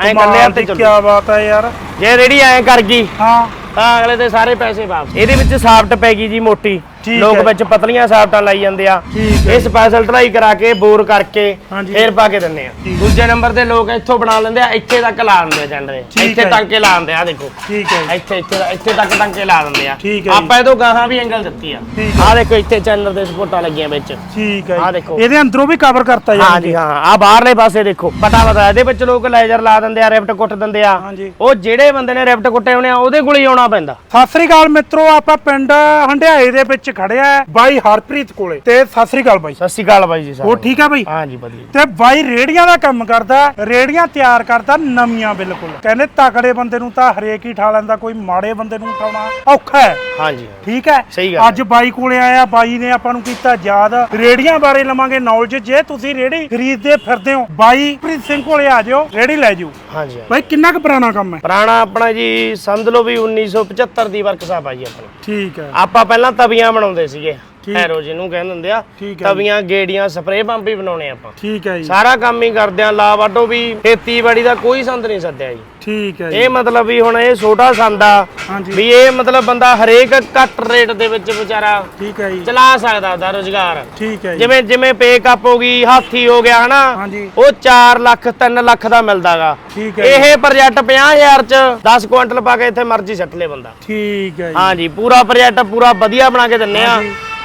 ਐਂ ਕੱਲੇ ਹੱਥ ਕੀ ਬਾਤ ਹੈ ਯਾਰ। ਜੇ ਰੇੜੀ ਐਂ ਕਰ ਗਈ ਹਾਂ। ਤਾਂ ਅਗਲੇ ਦੇ ਸਾਰੇ ਪੈਸੇ ਵਾਪਸ। ਇਹਦੇ ਵਿੱਚ ਸਾਫਟ ਪੈ ਗਈ ਜੀ ਮੋਟੀ। ਲੋਕ। ਵਿੱਚ ਪਤਲੀਆਂ ਸਾਫਟਾਂ ਲਾਈ ਜਾਂਦੇ ਆ। ਇਹ ਸਪੈਸ਼ਲ ਢਲਾਈ ਕਰਾ ਕੇ ਬੋਰ ਕਰਕੇ। ਫੇਰ ਪਾ ਕੇ ਦਿੰਦੇ ਆ। ਦੂਜੇ ਨੰਬਰ ਤੇ ਲੋਕ ਇੱਥੋਂ ਬਣਾ ਲੈਂਦੇ ਆ ਇੱਥੇ ਤੱਕ ਲਾ ਦਿੰਦੇ ਆ ਠੀਕ ਇੱਥੇ। ਟਾਂਕੇ ਲਾ ਦਿੰਦੇ ਆ ਦੇਖੋ ਠੀਕ ਹੈ ਇੱਥੇ ਇੱਥੇ ਇੱਥੇ ਤੱਕ ਟਾਂਕੇ ਲਾ ਦਿੰਦੇ ਆ। ਆਪਾਂ ਇਹਦੋਂ ਗਾਹਾਂ ਵੀ ਐਂਗਲ ਦਿੱਤੀ ਆ। ਆਹ ਦੇਖੋ ਇੱਥੇ ਚੈਨਲ ਦੇ ਸਪੋਰਟਾਂ ਲੱਗੀਆਂ ਵਿੱਚ ਠੀਕ ਹੈ ਜੀ। ਦੇਖੋ। ਇਹਦੇ ਅੰਦਰੋਂ ਵੀ ਕਵਰ ਕਰਤਾ ਯਾਰ ਹਾਂ ਜੀ ਹਾਂ ਆ ਬਾਹਰਲੇ ਪਾਸੇ ਦੇਖੋ ਪਟਾ ਪਤਾ ਇਹਦੇ ਵਿੱਚ ਲੋਕ ਲੈਜ਼ਰ ਲਾ ਦਿੰਦੇ ਆ ਰਿਫਟ ਕੁੱਟ ਦਿੰਦੇ ਆ। ਉਹ ਜਿਹੜੇ ਬੰਦੇ ਨੇ ਰਿਫਟ ਕੁੱਟੇ ਹੋਣੇ ਆ ਉਹਦੇ ਕੋਲ ਹੀ ਆਉਣਾ ਪੈਂਦਾ ਸਤਿ ਸ੍ਰੀ ਅਕਾਲ ਮਿੱਤਰੋ ਆਪਾਂ ਪਿੰਡ ਹੰਡਿਆਏ ਦੇ ਵਿੱਚ ਖੜਿਆ ਹੈ ਬਾਈ ਹਰਪ੍ਰੀਤ ਕੋਲੇ। ਤੇ ਸਤਿ ਸ੍ਰੀ ਅਕਾਲ ਬਾਈ। ਸਤਿ ਸ਼੍ਰੀ ਅਕਾਲ ਬਾਈ ਜੀ ਉਹ ਸਾਹਿਬ ਠੀਕ ਆ ਬਾਈ? ਹਾਂ ਜੀ ਵਧੀਆ। ਤੇ ਬਾਈ ਰੇੜੀਆਂ ਦਾ ਕੰਮ ਕਰਦਾ ਰੇੜੀਆਂ ਤਿਆਰ ਕਰਦਾ ਨਵੀਆਂ ਬਿਲਕੁਲ। ਕਹਿੰਦੇ ਤਕੜੇ ਬੰਦੇ ਨੂੰ ਤਾਂ ਹਰੇਕ ਹੀ ਠਾ ਲੈਂਦਾ ਕੋਈ ਮਾੜੇ ਬੰਦੇ ਨੂੰ ਉਠਾਉਣਾ ਔਖਾ ਹੈ। ਹਾਂ ਜੀ ਠੀਕ ਹੈ? ਸਹੀ ਗੱਲ ਅੱਜ ਬਾਈ ਕੋਲੇ ਆਇਆ ਬਾਈ ਨੇ ਆਪਾਂ ਨੂੰ ਕੀਤਾ ਯਾਦ। ਰੇੜੀਆਂ ਬਾਰੇ ਲਵਾਂਗੇ ਨੌਲੇਜ ਜੇ ਤੁਸੀਂ ਰੇੜੀ ਖਰੀਦਦੇ ਫਿਰਦੇ ਹੋ ਬਾਈ ਪ੍ਰੀਤ ਸਿੰਘ ਕੋਲੇ ਆ ਜਾਓ ਰੇੜੀ ਲੈ ਜਾਓ। ਹਾਂ ਜੀ ਹਾਂ। ਬਾਈ ਕਿੰਨਾ ਕੁ ਪੁਰਾਣਾ ਕੰਮ ਹੈ? ਪੁਰਾਣਾ ਆਪਣਾ ਜੀ ਸਮਝ ਲਓ ਵੀ 1975 ਦੀ ਵਰਕਸ਼ਾਪ ਆ ਜੀ ਆਪਣੀ। ਠੀਕ ਹੈ। ਆਪਾਂ ਪਹਿਲਾਂ ਤਵੀਆਂ ਬਣਾਉਂਦੇ ਸੀਗੇ। ਐਰੋ ਜਿਹਨੂੰ ਕਹਿੰਦੇ ਹੁੰਦੇ ਆ ਠੀਕ ਹੈ ਜੀ। ਤਵੀਆਂ ਗੇੜੀਆਂ ਸਪਰੇਅ ਪੰਪ ਵੀ ਬਣਾਉਣੇ ਆਪਾਂ। ਠੀਕ ਹੈ ਜੀ। ਸਾਰਾ ਕੰਮ ਹੀ ਕਰਦੇ ਆ ਲਾ ਵਾਢੋ ਵੀ ਖੇਤੀਬਾੜੀ ਦਾ ਕੋਈ ਸੰਦ ਨਹੀਂ ਸੱਦਿਆ ਜੀ। ਠੀਕ ਹੈ ਜੀ। ਇਹ ਮਤਲਬ ਵੀ ਹੁਣ ਇਹ ਛੋਟਾ ਸੰਦ ਆ ਵੀ ਇਹ ਮਤਲਬ ਬੰਦਾ ਹਰੇਕ ਘੱਟ ਰੇਟ ਦੇ ਵਿੱਚ ਵਿਚਾਰਾ ਠੀਕ ਹੈ ਜੀ। ਚਲਾ ਸਕਦਾ ਦਾ ਰੋਜ਼ਗਾਰ। ਠੀਕ ਹੈ ਜੀ। ਜਿਵੇਂ ਜਿਵੇਂ ਪੇਕਅਪ ਹੋ ਗਈ ਹਾਥੀ ਹੋ ਗਿਆ ਹਨਾ? ਉਹ 4 ਲੱਖ 3 ਲੱਖ ਦਾ ਮਿਲਦਾਗਾ ਠੀਕ ਹੈ ਜੀ। ਇਹ ਪ੍ਰੋਜੈਕਟ 50000 ਚ 10 ਕੁਇੰਟਲ ਪਾ ਕੇ ਇੱਥੇ ਮਰਜ਼ੀ ਸੱਟ ਲੇ ਬੰਦਾ। ਠੀਕ ਹੈ ਜੀ। ਹਾਂਜੀ ਪੂਰਾ ਪ੍ਰੋਜੈਕਟ ਪੂਰਾ ਵਧੀਆ ਬਣਾ ਕੇ ਦਿੰਨੇ ਆ।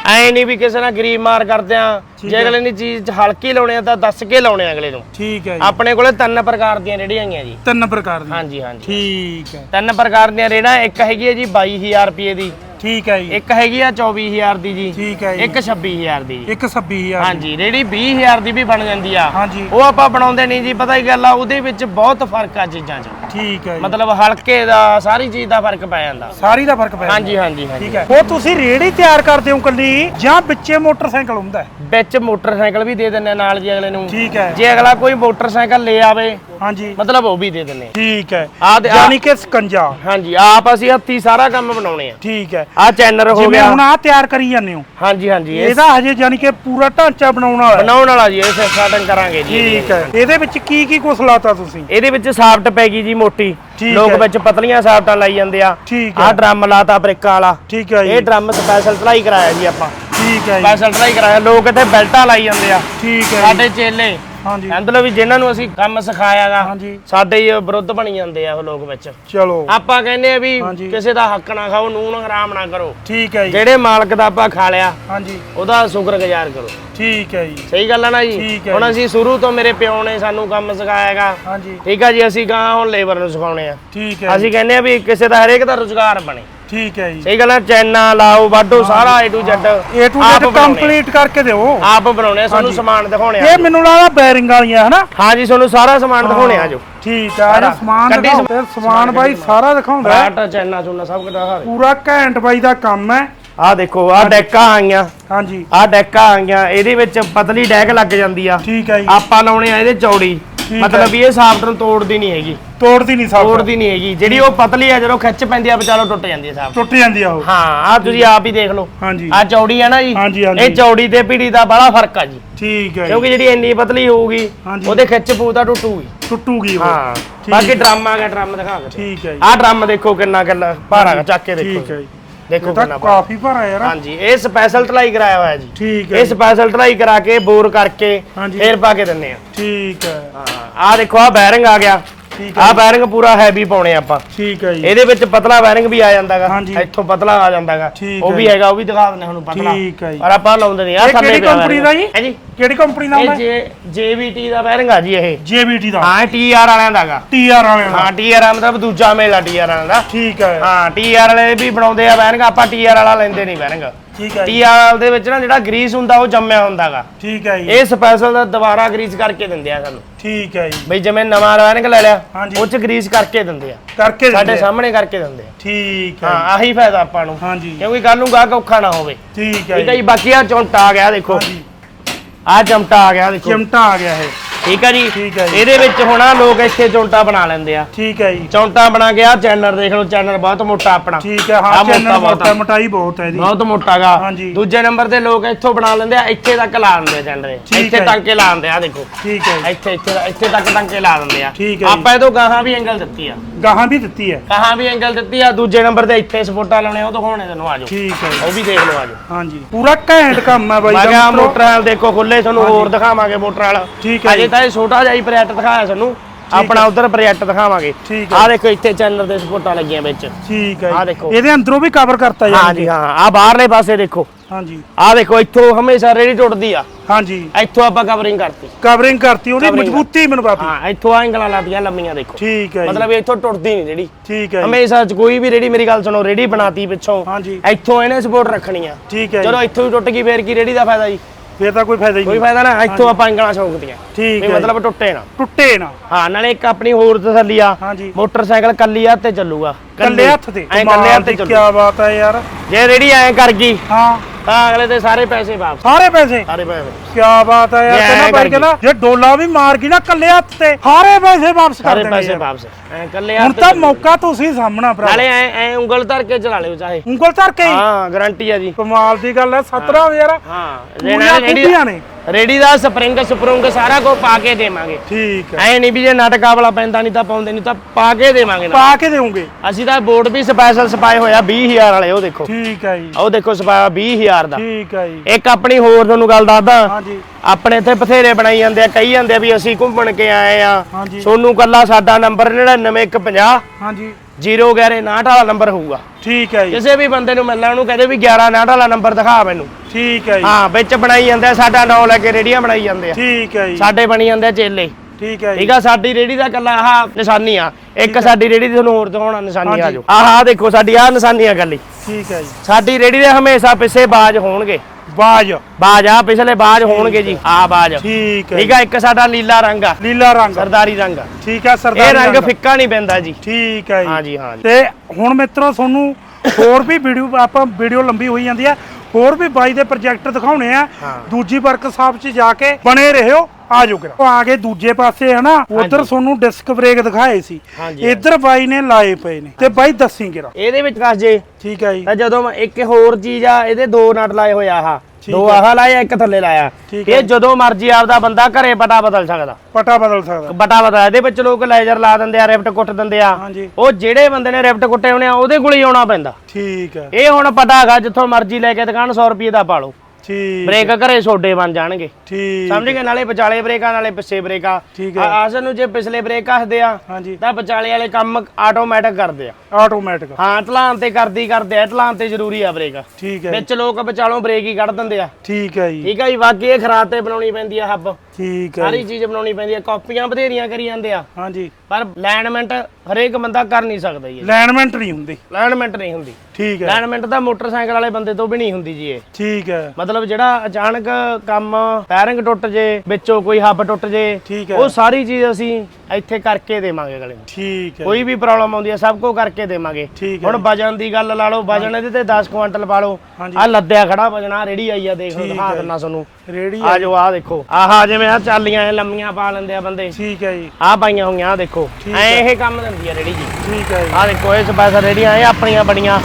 ਐ ਨਹੀਂ ਵੀ ਕਿਸੇ ਨਾਲ ਗਰੀਬ ਮਾਰ ਕਰਦੇ ਆ। ਜੇ ਅਗਲੇ ਨੇ ਚੀਜ਼ ਹਲਕੀ ਲਾਉਣੇ ਆ ਤਾਂ ਦੱਸ ਕੇ ਲਾਉਣੇ ਆ ਅਗਲੇ ਨੂੰ। ਠੀਕ ਹੈ ਜੀ। ਆਪਣੇ ਕੋਲੇ ਤਿੰਨ ਪ੍ਰਕਾਰ ਦੀਆਂ ਰੇੜੀਆਂ ਹੈਗੀਆਂ ਜੀ। ਤਿੰਨ ਪ੍ਰਕਾਰ ਦੀ ਹਾਂਜੀ ਹਾਂਜੀ। ਠੀਕ ਹੈ। ਤਿੰਨ ਪ੍ਰਕਾਰ ਦੀਆਂ ਰੇੜਾਂ ਇੱਕ ਹੈਗੀ ਹੈ ਜੀ 22000 ਰੁਪਏ ਦੀ। ਠੀਕ ਹੈ ਜੀ। ਇੱਕ ਹੈਗੀ ਆ 24000 ਦੀ ਜੀ। ਠੀਕ ਹੈ ਜੀ। ਇੱਕ 26000 ਦੀ ਜੀ। ਇੱਕ 26000 ਹਾਂਜੀ ਰੇੜੀ 20000 ਦੀ ਵੀ ਬਣ ਜਾਂਦੀ ਆ ਹਾਂਜੀ। ਉਹ ਆਪਾਂ ਬਣਾਉਂਦੇ ਨਹੀਂ ਜੀ। ਪਤਾ ਹੀ ਗੱਲ ਆ ਉਹਦੇ ਵਿੱਚ ਬਹੁਤ ਫ਼ਰਕ ਆ ਚੀਜ਼ਾਂ 'ਚ। ਠੀਕ ਹੈ ਜੀ। ਮਤਲਬ ਹਲਕੇ ਦਾ ਸਾਰੀ ਚੀਜ਼ ਦਾ ਫ਼ਰਕ ਪੈ ਜਾਂਦਾ। ਸਾਰੀ ਦਾ ਫ਼ਰਕ ਪੈ ਹਾਂਜੀ ਹਾਂਜੀ ਹਾਂਜੀ। ਠੀਕ ਹੈ। ਉਹ ਤੁਸੀਂ ਰੇੜੀ ਤਿਆਰ ਕਰਦੇ ਹੋ ਕੱਲੀ ਜਾਂ ਵਿੱਚੇ ਮੋਟਰਸਾਈਕਲ ਹੁੰਦਾ? ਹੈ ਵਿੱਚ ਮੋਟਰਸਾਈਕਲ ਵੀ ਦੇ ਦਿੰਨੇ ਆ ਨਾਲ ਜੀ ਅਗਲੇ ਨੂੰ। ਠੀਕ ਹੈ। ਜੇ ਅਗਲਾ ਕੋਈ ਮੋਟਰਸਾਈਕਲ ਲੈ ਆਵੇ ਹਾਂਜੀ। ਮਤਲਬ ਉਹ ਵੀ ਦੇ ਦਿੰਨੇ ਆ। ਠੀਕ ਹੈ। ਆਹ ਤੇ- ਆਹ- ਯਾਨੀ ਕਿ ਸਕੰਜਾ। ਹਾਂਜੀ ਆਪ ਅਸੀਂ ਹੱਥੀ ਸਾਰਾ ਕੰਮ ਬਣਾਉਣੇ ਆ। ਠੀਕ ਹੈ। ਆ ਚੈਨਰ ਹੋ ਜਿਵੇਂ ਗਿਆ। ਹੁਣ ਆ ਤਿਆਰ ਕਰੀ ਜਾਂਦੇ ਹੋ। ਹਾਂਜੀ ਹਾਂਜੀ ਇਹ ਇਹਦਾ ਹਜੇ ਯਾਨੀ ਕਿ ਪੂਰਾ ਢਾਂਚਾ ਬਣਾਉਣ ਵਾਲਾ ਹੈ। ਬਣਾਉਣ ਵਾਲਾ ਜੀ ਇਹ ਸਟਾਰਟਿੰਗ ਕਰਾਂਗੇ ਜੀ। ਠੀਕ ਹੈ। ਇਹਦੇ ਵਿੱਚ ਕੀ ਕੀ ਕੁਛ ਲਾਤਾ ਤੁਸੀਂ? ਇਹਦੇ ਵਿੱਚ ਸਾਫਟ ਪੈ ਗਈ ਜੀ ਮੋਟੀ। ਠੀਕ ਲੋਕ ਹੈ। ਵਿੱਚ ਪਤਲੀਆਂ ਸਾਫਟਾਂ ਲਾਈ ਜਾਂਦੇ ਆ। ਠੀਕ ਹੈ। ਡਰਮ ਲਾਤਾ ਬ੍ਰੇਕਾਂ ਵਾਲਾ। ਠੀਕ ਹੈ ਇਹ ਜੀ ਡਰਮ ਸਪੈਸ਼ਲ ਢਲਾਈ ਕਰਾਇਆ ਜੀ ਆਪਾਂ। ਠੀਕ ਹੈ ਜੀ। ਸਪੈਸ਼ਲ ਢਲਾਈ ਕਰਾਇਆ। ਲੋਕ ਇੱਥੇ ਬੈਲਟਾਂ ਲਾਈ ਜਾਂਦੇ ਆ। ਠੀਕ ਹੈ ਜੀ। ਸਾਡੇ ਚੇਲੇ ਹਾਂਜੀ। ਮਤਲਬ ਵੀ ਜਿਨ੍ਹਾਂ ਨੂੰ ਅਸੀਂ ਕੰਮ ਸਿਖਾਇਆਗਾ ਹਾਂਜੀ। ਸਾਡੇ ਹੀ ਵਿਰੁੱਧ ਬਣੀ ਜਾਂਦੇ ਆ ਉਹ ਲੋਕ ਵਿੱਚ। ਚਲੋ। ਆਪਾਂ ਕਹਿੰਦੇ ਆ ਵੀ ਹਾਂਜੀ। ਕਿਸੇ ਦਾ ਹੱਕ ਨਾ ਖਾਓ ਨੂਨ ਹਰਾਮ ਨਾ ਕਰੋ। ਠੀਕ ਹੈ ਜੀ। ਜਿਹੜੇ ਮਾਲਕ ਦਾ ਆਪਾਂ ਖਾ ਲਿਆ ਹਾਂਜੀ। ਉਹਦਾ ਸ਼ੁਕਰਗੁਜ਼ਾਰ ਕਰੋ। ਠੀਕ ਹੈ ਜੀ। ਸਹੀ ਗੱਲ ਆ ਨਾ ਜੀ? ਠੀਕ ਹੈ ਹੁਣ ਅਸੀਂ ਸ਼ੁਰੂ ਤੋਂ ਮੇਰੇ ਪਿਓ ਨੇ ਸਾਨੂੰ ਕੰਮ ਸਿਖਾਇਆਗਾ। ਹਾਂਜੀ। ਠੀਕ ਆ ਜੀ ਅਸੀਂ ਗਾਂ ਹੁਣ ਲੇਬਰ ਨੂੰ ਸਿਖਾਉਣੇ ਆ। ਠੀਕ ਹੈ ਜੀ, ਅਸੀਂ ਕਹਿੰਦੇ ਆ ਵੀ ਕਿਸੇ ਦਾ ਹਰੇਕ ਦਾ ਰੁਜ਼ਗਾਰ ਬਣੇ। ਠੀਕ ਹੈ ਜੀ। ਸਹੀ ਗੱਲ ਆ ਚੈਨਾ ਲਾਓ ਵਾਢੋ ਸਾਰਾ A to Z A to Z ਆ। ਕੰਪਲੀਟ ਕਰਕੇ ਦਿਓ। ਆਪ ਬਣਾਉਣੇ ਆ, ਹਾਂਜੀ। ਸਮਾਨ ਦਿਖਾਉਣੇ ਆ। ਇਹ ਮੈਨੂੰ ਲੱਗਦਾ ਬੈਰਿੰਗ ਵਾਲੀਆਂ ਹਨਾ? ਹਾਂਜੀ ਤੁਹਾਨੂੰ ਸਾਰਾ ਸਮਾਨ ਦਿਖਾਉਣੇ ਆ ਜੋ। ਠੀਕ ਆ। ਇਹ ਸਮਾਨ ਤੇ ਸਮਾਨ ਬਾਈ ਸਾਰਾ ਦਿਖਾਉਂਦਾ ਹੈ। ਫਰਾਟ ਚੈਨਾ ਚੁੰਨਾ ਸਭ ਕੁਝ ਦਿਖਾ ਪੂਰਾ ਘੈਂਟ ਬਾਈ ਦਾ ਕੰਮ ਹੈ। ਆ ਦੇਖੋ ਆ ਡੈਕਾਂ ਆਈਆਂ ਹਾਂਜੀ। ਆ ਡੈਕਾਂ ਆਈਆਂ ਇਹਦੇ ਵਿੱਚ ਪਤਲੀ ਡੈਕ ਲੱਗ ਜਾਂਦੀ ਆ। ਠੀਕ ਹੈ ਜੀ। ਆਪਾਂ ਲਾਉਣੇ ਆ ਇਹਦੇ ਚੌੜੀ। ਮਤਲਬ ਹੈ। ਵੀ ਇਹ ਸਾਫਟ ਨੂੰ ਤੋੜਦੀ ਨਹੀਂ ਹੈਗੀ। ਤੋੜਦੀ ਨਹੀਂ ਸਾਫ਼ ਤੋੜਦੀ ਨਹੀਂ ਹੈਗੀ। ਜਿਹੜੀ ਉਹ ਪਤਲੀ ਆ ਜਦੋਂ ਖਿੱਚ ਪੈਂਦੀ ਆ ਵਿਚਾਲੋ ਟੁੱਟ ਜਾਂਦੀ ਆ ਸਾਫਟ ਟੁੱਟ ਜਾਂਦੀ ਆ ਉਹ। ਹਾਂ ਆ ਤੁਸੀਂ ਆਪ ਹੀ ਦੇਖ ਲਓ। ਹਾਂਜੀ। ਆ ਚੌੜੀ ਆ ਨਾ ਜੀ। ਹਾਂਜੀ, ਹਾਂਜੀ। ਇਹ ਚੌੜੀ ਤੇ ਪੀੜੀ ਦਾ ਬੜਾ ਫ਼ਰਕ ਆ ਜੀ। ਠੀਕ ਹੈ ਜੀ, ਕਿਉਂਕਿ ਜਿਹੜੀ ਇੰਨੀ ਪਤਲੀ ਹੋਊਗੀ ਹਾਂਜੀ। ਉਹਦੇ ਖਿੱਚ ਪੂ ਤਾਂ ਟੁੱਟੂਗੀ। ਟੁੱਟੂਗੀ ਉਹ। ਹਾਂ। ਠੀਕ। ਬਾਕੀ ਡਰਮ ਆ ਗਿਆ ਡਰਮ ਦਿਖਾ ਕੇ ਠੀਕ ਹੈ ਜੀ। ਆਹ ਡਰਮ ਦੇਖੋ ਕਿੰਨਾ ਕਿੰਨਾ ਭਾਰਾ ਹੈਗਾ, ਚੱਕ ਕੇ ਦੇਖੋ। ਠੀਕ ਹੈ ਜੀ। ਦੇਖੋ ਇਹ ਤਾਂ ਭਾਰਾ। ਕਾਫੀ ਭਾਰਾ ਯਾਰ। ਹਾਂਜੀ ਇਹ ਸਪੈਸ਼ਲ ਢਲਾਈ ਕਰਾਇਆ ਹੋਇਆ ਜੀ। ਠੀਕ ਹੈ ਇਹ ਜੀ, ਸਪੈਸ਼ਲ ਢਲਾਈ ਕਰਾ ਕੇ ਬੋਰ ਕਰਕੇ ਹਾਂਜੀ। ਫੇਰ ਪਾ ਕੇ ਦਿੰਨੇ ਆ। ਠੀਕ ਹੈ। ਹਾਂ। ਆਹ ਦੇਖੋ ਆ ਬੈਰਿੰਗ ਆ ਗਿਆ। ਠੀਕ ਹੈ ਬੈਰਿੰਗ ਪੂਰਾ ਹੈਵੀ ਪਾਉਣੇ ਆਪਾਂ। ਠੀਕ ਹੈ ਜੀ। ਇਹਦੇ ਵਿੱਚ ਪਤਲਾ ਬੈਰਿੰਗ ਵੀ ਆ ਜਾਂਦਾਗਾ। ਹਾਂਜੀ। ਇੱਥੋਂ ਪਤਲਾ ਆ ਜਾਂਦਾਗਾ। ਠੀਕ ਉਹ ਹੈ ਵੀ ਜੀ। ਹੈਗਾ ਉਹ ਵੀ ਦਿਖਾ ਦਿੰਦੇ ਹੁਣ ਪਤਲਾ। ਠੀਕ ਹੈ ਜੀ। ਪਰ ਆਪਾਂ ਲਾਉਂਦੇ ਨਹੀਂ। ਆ ਇਹ ਕਿਹੜੀ ਕੰਪਨੀ ਦਾ ਜੀ? ਹੈ ਜੀ। ਕਿਹੜੀ ਕੰਪਨੀ ਦਾ ਇਹ ਹੁੰਦਾ ਜੇ JVT ਦਾ ਬੈਰਿੰਗ ਆ ਜੀ ਇਹ। JBT ਦਾ। ਹਾਂ TR ਵਾਲਿਆਂ daਗਾ TR ਵਾਲਿਆਂ ਦਾ। ਹਾਂ TR ਮਤਲਬ ਦੂਜਾ ਮੇਲਾ TR ਵਾਲਿਆਂ ਦਾ। ਠੀਕ ਹੈ। ਹਾਂ TR ਵਾਲੇ ਵੀ ਬਣਾਉਂਦੇ ਆ ਬੈਰਿੰਗ ਆਪਾਂ TR ਵਾਲਾ ਲੈਂਦੇ ਨਹੀਂ ਬੈਰਿੰਗ ਠੀਕ ਹੈ ਜੀ, TR ਦੇ ਵਿੱਚ ਨਾ ਜਿਹੜਾ ਗਰੀਸ ਹੁੰਦਾ ਉਹ ਜੰਮਿਆ ਹੁੰਦਾਗਾ। ਠੀਕ ਹੈ ਜੀ। ਇਹ ਸਪੈਸ਼ਲ ਦਾ ਦੁਬਾਰਾ ਗਰੀਸ ਕਰਕੇ ਦਿੰਦੇ ਆ ਸਾਨੂੰ। ਠੀਕ ਹੈ ਜੀ। ਬਈ ਜਿਵੇਂ ਨਵਾਂ ਬੈਰਿੰਗ ਲੈ ਲਿਆ ਹਾਂਜੀ। ਉਹ ਚ ਗਰੀਸ ਕਰਕੇ ਦਿੰਦੇ ਆ। ਕਰਕੇ ਸਾਡੇ ਆ। ਸਾਹਮਣੇ ਕਰਕੇ ਦਿੰਦੇ ਆ। ਠੀਕ ਹਾਂ ਹੈ ਆਹੀ ਫਾਇਦਾ ਆਪਾਂ ਨੂੰ। ਹਾਂਜੀ। ਕਿਉਂਕਿ ਕੱਲ ਨੂੰ ਗਾਹਕ ਔਖਾ ਨਾ ਹੋਵੇ। ਠੀਕ ਹੈ ਠੀਕ ਹੈ ਜੀ। ਜੀ ਬਾਕੀ ਆ ਚੌਂਟਾ ਆ ਗਿਆ ਦੇਖੋ। ਹਾਂਜੀ। ਆ ਚਮਟਾ ਆ ਗਿਆ ਦੇਖੋ। ਚਿਮਟਾ ਆ ਗਿਆ ਇਹ। ਠੀਕ ਆ ਜੀ ਠੀਕ ਆ ਜੀ। ਇਹਦੇ ਵਿੱਚ ਹੁਣ ਆ ਲੋਕ ਇੱਥੇ ਚੌਂਟਾ ਬਣਾ ਲੈਂਦੇ ਆ ਠੀਕ ਹੈ ਜੀ ਚੌਂਟਾ ਬਣਾ ਗਿਆ ਚੈਨਲ ਦੇਖ ਲਓ ਚੈਨਲ ਬਹੁਤ ਮੋਟਾ ਆਪਣਾ ਠੀਕ ਹੈ ਆਹ ਹਾਂ ਮੋਟਾ ਚੈਨਲ ਬਹੁਤ ਮੋਟਾ ਆ। ਮਟਾਈ ਬਹੁਤ ਹੈ ਇਹਦੀ ਬਹੁਤ ਮੋਟਾਗਾ ਹਾਂਜੀ। ਦੂਜੇ ਨੰਬਰ ਤੇ ਲੋਕ ਇੱਥੋਂ ਬਣਾ ਲੈਂਦੇ ਆ ਇੱਥੇ ਤੱਕ ਲਾ ਦਿੰਦੇ ਆ ਚੈਨਲ ਇੱਥੇ ਹੈ। ਟਾਂਕੇ ਲਾ ਦਿੰਦੇ ਆ ਆਹ ਦੇਖੋ ਠੀਕ ਹੈ ਜੀ। ਇੱਥੇ ਇੱਥੇ ਇੱਥੇ ਤੱਕ ਟਾਂਕੇ ਲਾ ਦਿੰਦੇ ਆ ਠੀਕ ਹੈ ਜੀ। ਆਪਾਂ ਇਹ ਤੋਂ ਗਾਹਾਂ ਵੀ ਐਂਗਲ ਦਿੱਤੀ ਆ ਗਾਹਾਂ ਵੀ ਦਿੱਤੀ ਹੈ ਗਾਹਾਂ ਵੀ ਐਂਗਲ ਦਿੱਤੀ ਆ ਦੂਜੇ ਨੰਬਰ ਤੇ ਇੱਥੇ ਸਪੋਰਟਾਂ ਲਾਉਣੇ ਆ, ਉਹ ਦਿਖਾਉਣੇ ਤੈਨੂੰ ਆਜੋ ਠੀਕ ਹੈ ਜੀ। ਉਹ ਵੀ ਦੇਖ ਲਓ ਆਜੋ ਹਾਂਜੀ ਪੂਰਾ ਘੈਂਟ ਕੰਮ ਹੈ ਬਾਈ ਮੈਂ ਦਾ ਕਿਹਾ ਮਿੱਤਰੋ। ਮੋਟਰ ਵਾਲ ਦੇਖੋ ਖੁੱਲੇ ਤੁਹਾਨੂੰ ਹੋਰ ਦਿਖਾਵਾਂਗੇ ਮੋਟਰ ਵਾਲ ਠੀਕ ਹੈ ਅਜੇ। ਤਾਂ ਇਹ ਛੋਟਾ ਜਿਹਾ ਹੀ ਪ੍ਰੋਜੈਕਟ ਦਿਖਾਇਆ ਸਾਨੂੰ। ਆਪਣਾ ਉਧਰ ਪ੍ਰੋਜੈਕਟ ਦਿਖਾਵਾਂਗੇ। ਆਹ ਦੇਖੋ ਇੱਥੇ ਚੈਨਲ ਦੇ ਸਪੋਰਟਾਂ ਲੱਗੀਆਂ ਵਿੱਚ। ਠੀਕ ਹੈ ਜੀ। ਦੇਖੋ। ਇਹਦੇ ਅੰਦਰੋਂ ਵੀ ਕਵਰ ਕਰਤਾ ਹਾਂ ਯਾਨੀ ਜੀ ਹਾਂ ਆਹ ਬਾਹਰਲੇ ਪਾਸੇ ਦੇਖੋ। ਹਾਂਜੀ। ਆਹ ਦੇਖੋ ਇੱਥੋਂ ਹਮੇਸ਼ਾ ਰੇੜੀ ਟੁੱਟਦੀ ਆ। ਹਾਂਜੀ। ਇੱਥੋਂ ਆਪਾਂ ਕਵਰਿੰਗ ਕਰਤੀ। ਕਵਰਿੰਗ ਕਰਤੀ ਉਹਦੀ ਮਜ਼ਬੂਤੀ ਮਨਵਾਤੀ ਹਾਂ ਇੱਥੋਂ ਆ ਇੰਗਲਾਂ ਲਾਤੀਆਂ ਲੰਮੀਆਂ ਦੇਖੋ। ਠੀਕ ਹੈ ਮਤਲਬ ਇੱਥੋਂ ਟੁੱਟਦੀ ਨਹੀਂ ਰੇੜੀ। ਠੀਕ ਹੈ। ਹਮੇਸ਼ਾ ਚ ਕੋਈ ਵੀ ਰੇੜੀ ਮੇਰੀ ਗੱਲ ਸੁਣੋ ਰੇੜੀ ਬਣਾਤੀ ਪਿੱਛੋਂ। ਹਾਂਜੀ। ਇੱਥੋਂ ਇਹਨੇ ਸਪੋਰਟ ਰੱਖਣੀ ਆ। ਠੀਕ ਹੈ ਚਲੋ ਇੱਥੋਂ ਹੀ ਟੁੱਟ ਗਈ ਫੇਰ ਕੀ ਰੇੜੀ ਦਾ ਫਾਇਦਾ ਜੀ? ਫੇਰ ਤਾਂ ਕੋਈ ਫਾਇਦਾ ਹੀ ਕੋਈ ਨਹੀਂ। ਫਾਇਦਾ ਨਾ ਇੱਥੋਂ ਆਪਾਂ ਇੰਗਲਾਂ ਛੋਕਦੀਆਂ ਠੀਕ ਵੀ ਹੈ ਮਤਲਬ ਟੁੱਟੇ ਨਾ। ਟੁੱਟੇ ਨਾ। ਹਾਂ ਨਾਲੇ ਇੱਕ ਆਪਣੀ ਹੋਰ ਤਸੱਲੀ ਆ। ਹਾਂਜੀ। ਮੋਟਰਸਾਈਕਲ ਕੱਲੀ ਹੱਥ ਤੇ ਚੱਲੂਗਾ। ਕੱਲੇ ਹੱਥ ਤੇ। ਐ ਕੱਲੇ ਹੱਥ ਤੇ ਕੀ ਚੱਲੂ ਬਾਤ ਹੈ ਯਾਰ। ਜੇ ਰੇੜੀ ਐ ਕਰ ਗਈ ਹਾਂ। ਤਾਂ ਅਗਲੇ ਦੇ ਸਾਰੇ ਪੈਸੇ ਵਾਪਸ। ਸਾਰੇ ਪੈਸੇ? ਸਾਰੇ ਪੈਸੇ ਕੀ ਬਾਤ ਹੈ ਯਾਰ ਐਂ ਕਹਿੰਦਾ ਕਹਿੰਦਾ ਜੇ ਡੋਲਾ ਵੀ ਮਾਰ ਗਈ ਨਾ ਕੱਲੇ ਹੱਥ ਤੇ ਸਾਰੇ ਪੈਸੇ ਵਾਪਸ ਕਰ ਸਾਰੇ ਦੇਣੇ ਪੈਸੇ ਯਾਰ। ਵਾਪਸ। ਐ ਕੱਲੇ ਹੁਣ ਹੱਥ ਤੇ। ਮੌਕਾ ਤੁਸੀਂ ਸਾਹਮਣਾ ਭਰਾ। ਨਾਲੇ ਐ ਐ ਉਂਗਲ ਧਰ ਕੇ ਚਲਾ ਲਿਓ ਚਾਹੇ। ਉਂਗਲ ਧਰ ਕੇ ਹੀ। ਹਾਂ ਗਾਰੰਟੀ ਆ ਜੀ। ਕਮਾਲ ਦੀ ਗੱਲ ਹੈ 17 ਯਾਰ। ਹਾਂ ਪੂਰੀਆਂ ਰੇੜੀ ਖੂਬੀਆਂ ਨੇ। ਰੇੜੀ ਦਾ ਸਪਰਿੰਗ ਸਪਰੁੰਗ ਸਾਰਾ ਕੁਝ ਪਾ ਕੇ ਦੇਵਾਂਗੇ। ਠੀਕ ਹੈ। ਐ ਨਹੀਂ ਵੀ ਜੇ ਨਟਕਾ ਵਾਲਾ ਪੈਂਦਾ ਨਹੀਂ ਤਾਂ ਪਾਉਂਦੇ ਨਹੀਂ ਤਾਂ ਪਾ ਕੇ ਦੇਵਾਂਗੇ। ਪਾ ਕੇ ਦੇਵੋਗੇ? ਅਸੀਂ ਤਾਂ ਬੋਰਡ ਵੀ ਸਪੈਸ਼ਲ ਸਪਾਏ ਹੋਇਆ 20000 ਵਾਲੇ ਉਹ ਦੇਖੋ। ਠੀਕ ਹੈ ਜੀ। ਉਹ ਦੇਖੋ ਸਪਾਇਆ 20000 ਦਾ। ਠੀਕ ਹੈ ਜੀ। ਇੱਕ ਆਪਣੀ ਹੋਰ ਤੁਹਾਨੂੰ ਗੱਲ ਦੱਸਦਾ। ਹਾਂਜੀ। ਆਪਣੇ ਇੱਥੇ ਬਥੇਰੇ ਬਣਾਈ ਜਾਂਦੇ ਆ ਕਹੀ ਜਾਂਦੇ ਆ ਵੀ ਅਸੀਂ ਘੁੰਮਣ ਕੇ ਆਏ ਆ। ਸੋਨੂੰ ਕੱਲਾ ਸਾਡਾ ਨੰਬਰ 99150 ਹਾਂਜੀ। 01159 ਵਾਲਾ ਨੰਬਰ ਹੋਊਗਾ। ਠੀਕ ਹੈ ਜੀ। ਕਿਸੇ ਵੀ ਬੰਦੇ ਨੂੰ ਮਿਲਣਾ ਉਹਨੂੰ ਕਹਦੇ ਵੀ 1159 ਵਾਲਾ ਨੰਬਰ ਦਿਖਾ ਮੈਨੂੰ। ਠੀਕ ਹੈ ਜੀ। ਹਾਂ ਵਿੱਚ ਬਣਾਈ ਜਾਂਦੇ ਆ ਸਾਡਾ ਨਾਂ ਲੈ ਕੇ ਰੇੜੀਆਂ ਬਣਾਈ ਜਾਂਦੇ ਆ। ਠੀਕ ਹੈ ਜੀ। ਸਾਡੇ ਬਣੀ ਜਾਂਦੇ ਆ ਚੇਲੇ। ਠੀਕ ਹੈ ਜੀ। ਠੀਕ ਆ ਸਾਡੀ ਰੇੜੀ ਦਾ ਕੱਲਾ ਆਹ ਨਿਸ਼ਾਨੀ ਆ ਇੱਕ ਸਾਡੀ ਰੇੜੀ ਦੀ ਤੁਹਾਨੂੰ ਹੋਰ ਦਿਖਾਉਣਾ ਨਿਸ਼ਾਨੀ ਆ ਹਾਂਜੀ। ਜੋ ਆਹ ਆਹ ਦੇਖੋ ਸਾਡੀ ਆਹ ਨਿਸ਼ਾਨੀ ਆ ਕੱਲੀ। ਠੀਕ ਹੈ ਜੀ। ਸਾਡੀ ਰੇੜੀ ਦੇ ਹਮੇਸ਼ਾ ਪਿੱਛੇ ਬਾਜ ਹੋਣਗੇ। ਬਾਜ। ਬਾਜ ਆ ਪਿਛਲੇ ਬਾਜ ਹੋਣਗੇ ਜੀ ਆ ਬਾਜ। ਠੀਕ ਹੈ ਠੀਕ ਆ ਇੱਕ ਸਾਡਾ ਲੀਲਾ ਰੰਗ ਆ। ਲੀਲਾ ਰੰਗ। ਸਰਦਾਰੀ ਰੰਗ ਆ। ਠੀਕ ਹੈ ਇਹ ਸਰਦਾਰੀ ਰੰਗ। ਫਿੱਕਾ ਨਹੀਂ ਪੈਂਦਾ ਜੀ। ਠੀਕ ਹੈ ਜੀ। ਹਾਂ ਜੀ ਹਾਂ ਤੇ ਹੁਣ ਮਿੱਤਰੋ ਤੁਹਾਨੂੰ ਹੋਰ ਵੀ ਵੀਡੀਓ ਆਪਾਂ ਵੀਡੀਓ ਲੰਬੀ ਹੋਈ ਜਾਂਦੀ ਹੈ ਹੋਰ ਵੀ ਬਾਈ ਦੇ ਪ੍ਰੋਜੈਕਟ ਦਿਖਾਉਣੇ ਆ। ਦੂਜੀ ਵਰਕਸ਼ਾਪ 'ਚ ਜਾ ਕੇ ਬਣੇ ਰਹਿਓ ਆ ਜਾਓ ਕਿਰਾ। ਆ ਗਏ ਦੂਜੇ ਪਾਸੇ ਹਨਾ? ਉਧਰ ਤੁਹਾਨੂੰ ਡਿਸਕ ਬ੍ਰੇਕ ਦਿਖਾਏ ਸੀ। ਹਾਂਜੀ, ਇੱਧਰ ਬਾਈ ਨੇ ਲਾਏ ਪਏ ਨੇ। ਤੇ ਬਾਈ ਦੱਸੀ ਕਿਰਾ। ਇਹਦੇ ਵਿੱਚ ਕਸ ਜੇ। ਠੀਕ ਹੈ ਜੀ। ਤਾਂ ਜਦੋਂ ਮੈਂ ਇੱਕ ਹੋਰ ਚੀਜ਼ ਆ ਇਹਦੇ ਦੋ ਨਟ ਲਾਏ ਹੋਏ ਆ ਆਹ। ਠੀਕ ਦੋ ਹੈ। ਆਹ ਲਾਇਆ ਇੱਕ ਥੱਲੇ ਲਾਇਆ। ਠੀਕ ਇਹ ਜਦੋਂ ਮਰਜ਼ੀ ਆਪਦਾ ਬੰਦਾ ਘਰੇ ਪਟਾ ਬਦਲ ਸਕਦਾ। ਪਟਾ ਬਦਲ ਸਕਦਾ। ਬਟਾ ਬਦਲ ਇਹਦੇ ਵਿੱਚ ਲੋਕ ਲੈਜ਼ਰ ਲਾ ਦਿੰਦੇ ਆ ਰਿਫਟ ਕੁੱਟ ਦਿੰਦੇ ਆ। ਹਾਂਜੀ। ਉਹ ਜਿਹੜੇ ਬੰਦੇ ਨੇ ਰਿਫਟ ਕੁੱਟੇ ਹੋਣੇ ਆ ਉਹਦੇ ਕੋਲ ਹੀ ਆਉਣਾ ਪੈਂਦਾ। ਠੀਕ ਹੈ ਇਹ ਹੁਣ ਪਤਾ ਹੈਗਾ ਜਿੱਥੋਂ ਮਰਜ਼ੀ ਲੈ ਕੇ ਦੁਕਾਨ 100 ਰੁਪਏ ਦਾ ਪਾ ਲਓ। ਠੀਕ ਬ੍ਰੇਕ ਘਰੇ ਛੋਡੇ ਬਣ ਜਾਣਗੇ। ਠੀਕ ਸਮਝ ਗਏ? ਨਾਲੇ ਵਿਚਾਲੇ ਬ੍ਰੇਕਾਂ ਨਾਲੇ ਪਿੱਛੇ ਬ੍ਰੇਕਾਂ ਠੀਕ ਹੈ। ਆ- ਅਸਲ ਨੂੰ ਜੇ ਪਿਛਲੇ ਬ੍ਰੇਕ ਕੱਸਦੇ ਆ ਹਾਂਜੀ। ਤਾਂ ਵਿਚਾਲੇ ਵਾਲੇ ਕੰਮ ਆਟੋਮੈਟਿਕ ਕਰਦੇ ਆ। ਆਟੋਮੈਟਿਕ ਹਾਂ ਢਲਾਨ ਤੇ ਕਰਦੀ ਕਰਦੇ ਆ ਢਲਾਨ ਤੇ ਜ਼ਰੂਰੀ ਆ ਬ੍ਰੇਕ ਠੀਕ ਹੈ ਵਿੱਚ ਲੋਕ ਵਿਚਾਲੋਂ ਬ੍ਰੇਕ ਹੀ ਕੱਢ ਦਿੰਦੇ ਆ। ਠੀਕ ਹੈ ਜੀ। ਠੀਕ ਆ ਜੀ ਬਾਕੀ ਇਹ ਖਰਾਬ ਤੇ ਬਣਾਉਣੀ ਪੈਂਦੀ ਆ ਹੱਬ। ਠੀਕ ਹੈ ਸਾਰੀ ਚੀਜ਼ ਬਣਾਉਣੀ ਪੈਂਦੀ ਆ ਕਾਪੀਆਂ ਬਥੇਰੀਆਂ ਕਰੀ ਜਾਂਦੇ ਆ। ਹਾਂਜੀ। ਪਰ ਅਲਾਈਨਮੈਂਟ ਹਰੇਕ ਬੰਦਾ ਕਰ ਨਹੀਂ ਸਕਦਾ ਜੀ। ਅਲਾਈਨਮੈਂਟ ਨਹੀਂ ਹੁੰਦੀ। ਅਲਾਈਨਮੈਂਟ ਨਹੀਂ ਹੁੰਦੀ। ਠੀਕ ਹੈ। ਅਲਾਈਨਮੈਂਟ ਤਾਂ ਮੋਟਰਸਾਈਕਲ ਵਾਲੇ ਬੰਦੇ ਤੋਂ ਵੀ ਨਹੀਂ ਹੁੰਦੀ ਜੀ ਇਹ। ਠੀਕ ਹੈ। ਮਤਲਬ ਜਿਹੜਾ ਅਚਾਨਕ ਕੰਮ ਪੈਰਿੰਗ ਟੁੱਟ ਜੇ ਵਿੱਚੋਂ ਕੋਈ ਹੱਬ ਟੁੱਟ ਜੇ ਠੀਕ ਹੈ। ਉਹ ਸਾਰੀ ਚੀਜ਼ ਅਸੀਂ ਇੱਥੇ ਕਰਕੇ ਦੇਵਾਂਗੇ ਅਗਲੇ ਨੂੰ। ਠੀਕ ਹੈ ਕੋਈ ਵੀ ਪ੍ਰੋਬਲਮ ਆਉਂਦੀ ਹੈ ਸਭ ਕੁਝ ਕਰਕੇ ਦੇਵਾਂਗੇ। ਠੀਕ ਹੈ ਹੁਣ ਵਜਨ ਦੀ ਗੱਲ ਲਾ ਲਓ ਵਜਨ ਇਹਦੇ ਤੇ 10 ਕੁਆਂਟਲ ਪਾ ਲਓ। ਹਾਂਜੀ। ਆ ਲੱਦਿਆ ਖੜਾ ਵਜਨ ਆ ਰੇੜੀ ਆਈ ਆ ਦੇਖ ਲਓ ਠੀਕ ਦਿਖਾ ਹੈ। ਦਿੰਨਾ ਤੁਹਾਨੂੰ। ਰੇੜੀ ਆ ਜੋ ਆ ਦੇਖੋ। ਆਹ ਜਿਵੇਂ ਆ ਚਾਲੀਆਂ ਐ ਲੰਮੀਆਂ ਪਾ ਲੈਂਦੇ ਆ ਬੰਦੇ। ਠੀਕ ਹੈ ਜੀ। ਆ ਪਾਈਆਂ ਹੋਈਆਂ ਆ ਦੇਖੋ। ਠੀਕ ਐ ਹੈ। ਇਹ ਕੰਮ ਦਿੰਦੀ ਆ ਰੇੜੀ ਜੀ। ਠੀਕ ਹੈ ਜੀ। ਆ ਦੇਖੋ ਇਸ ਪਾਸੇ ਰੇੜੀਆਂ ਇਹ ਆਪਣੀਆਂ ਬਣੀਆਂ।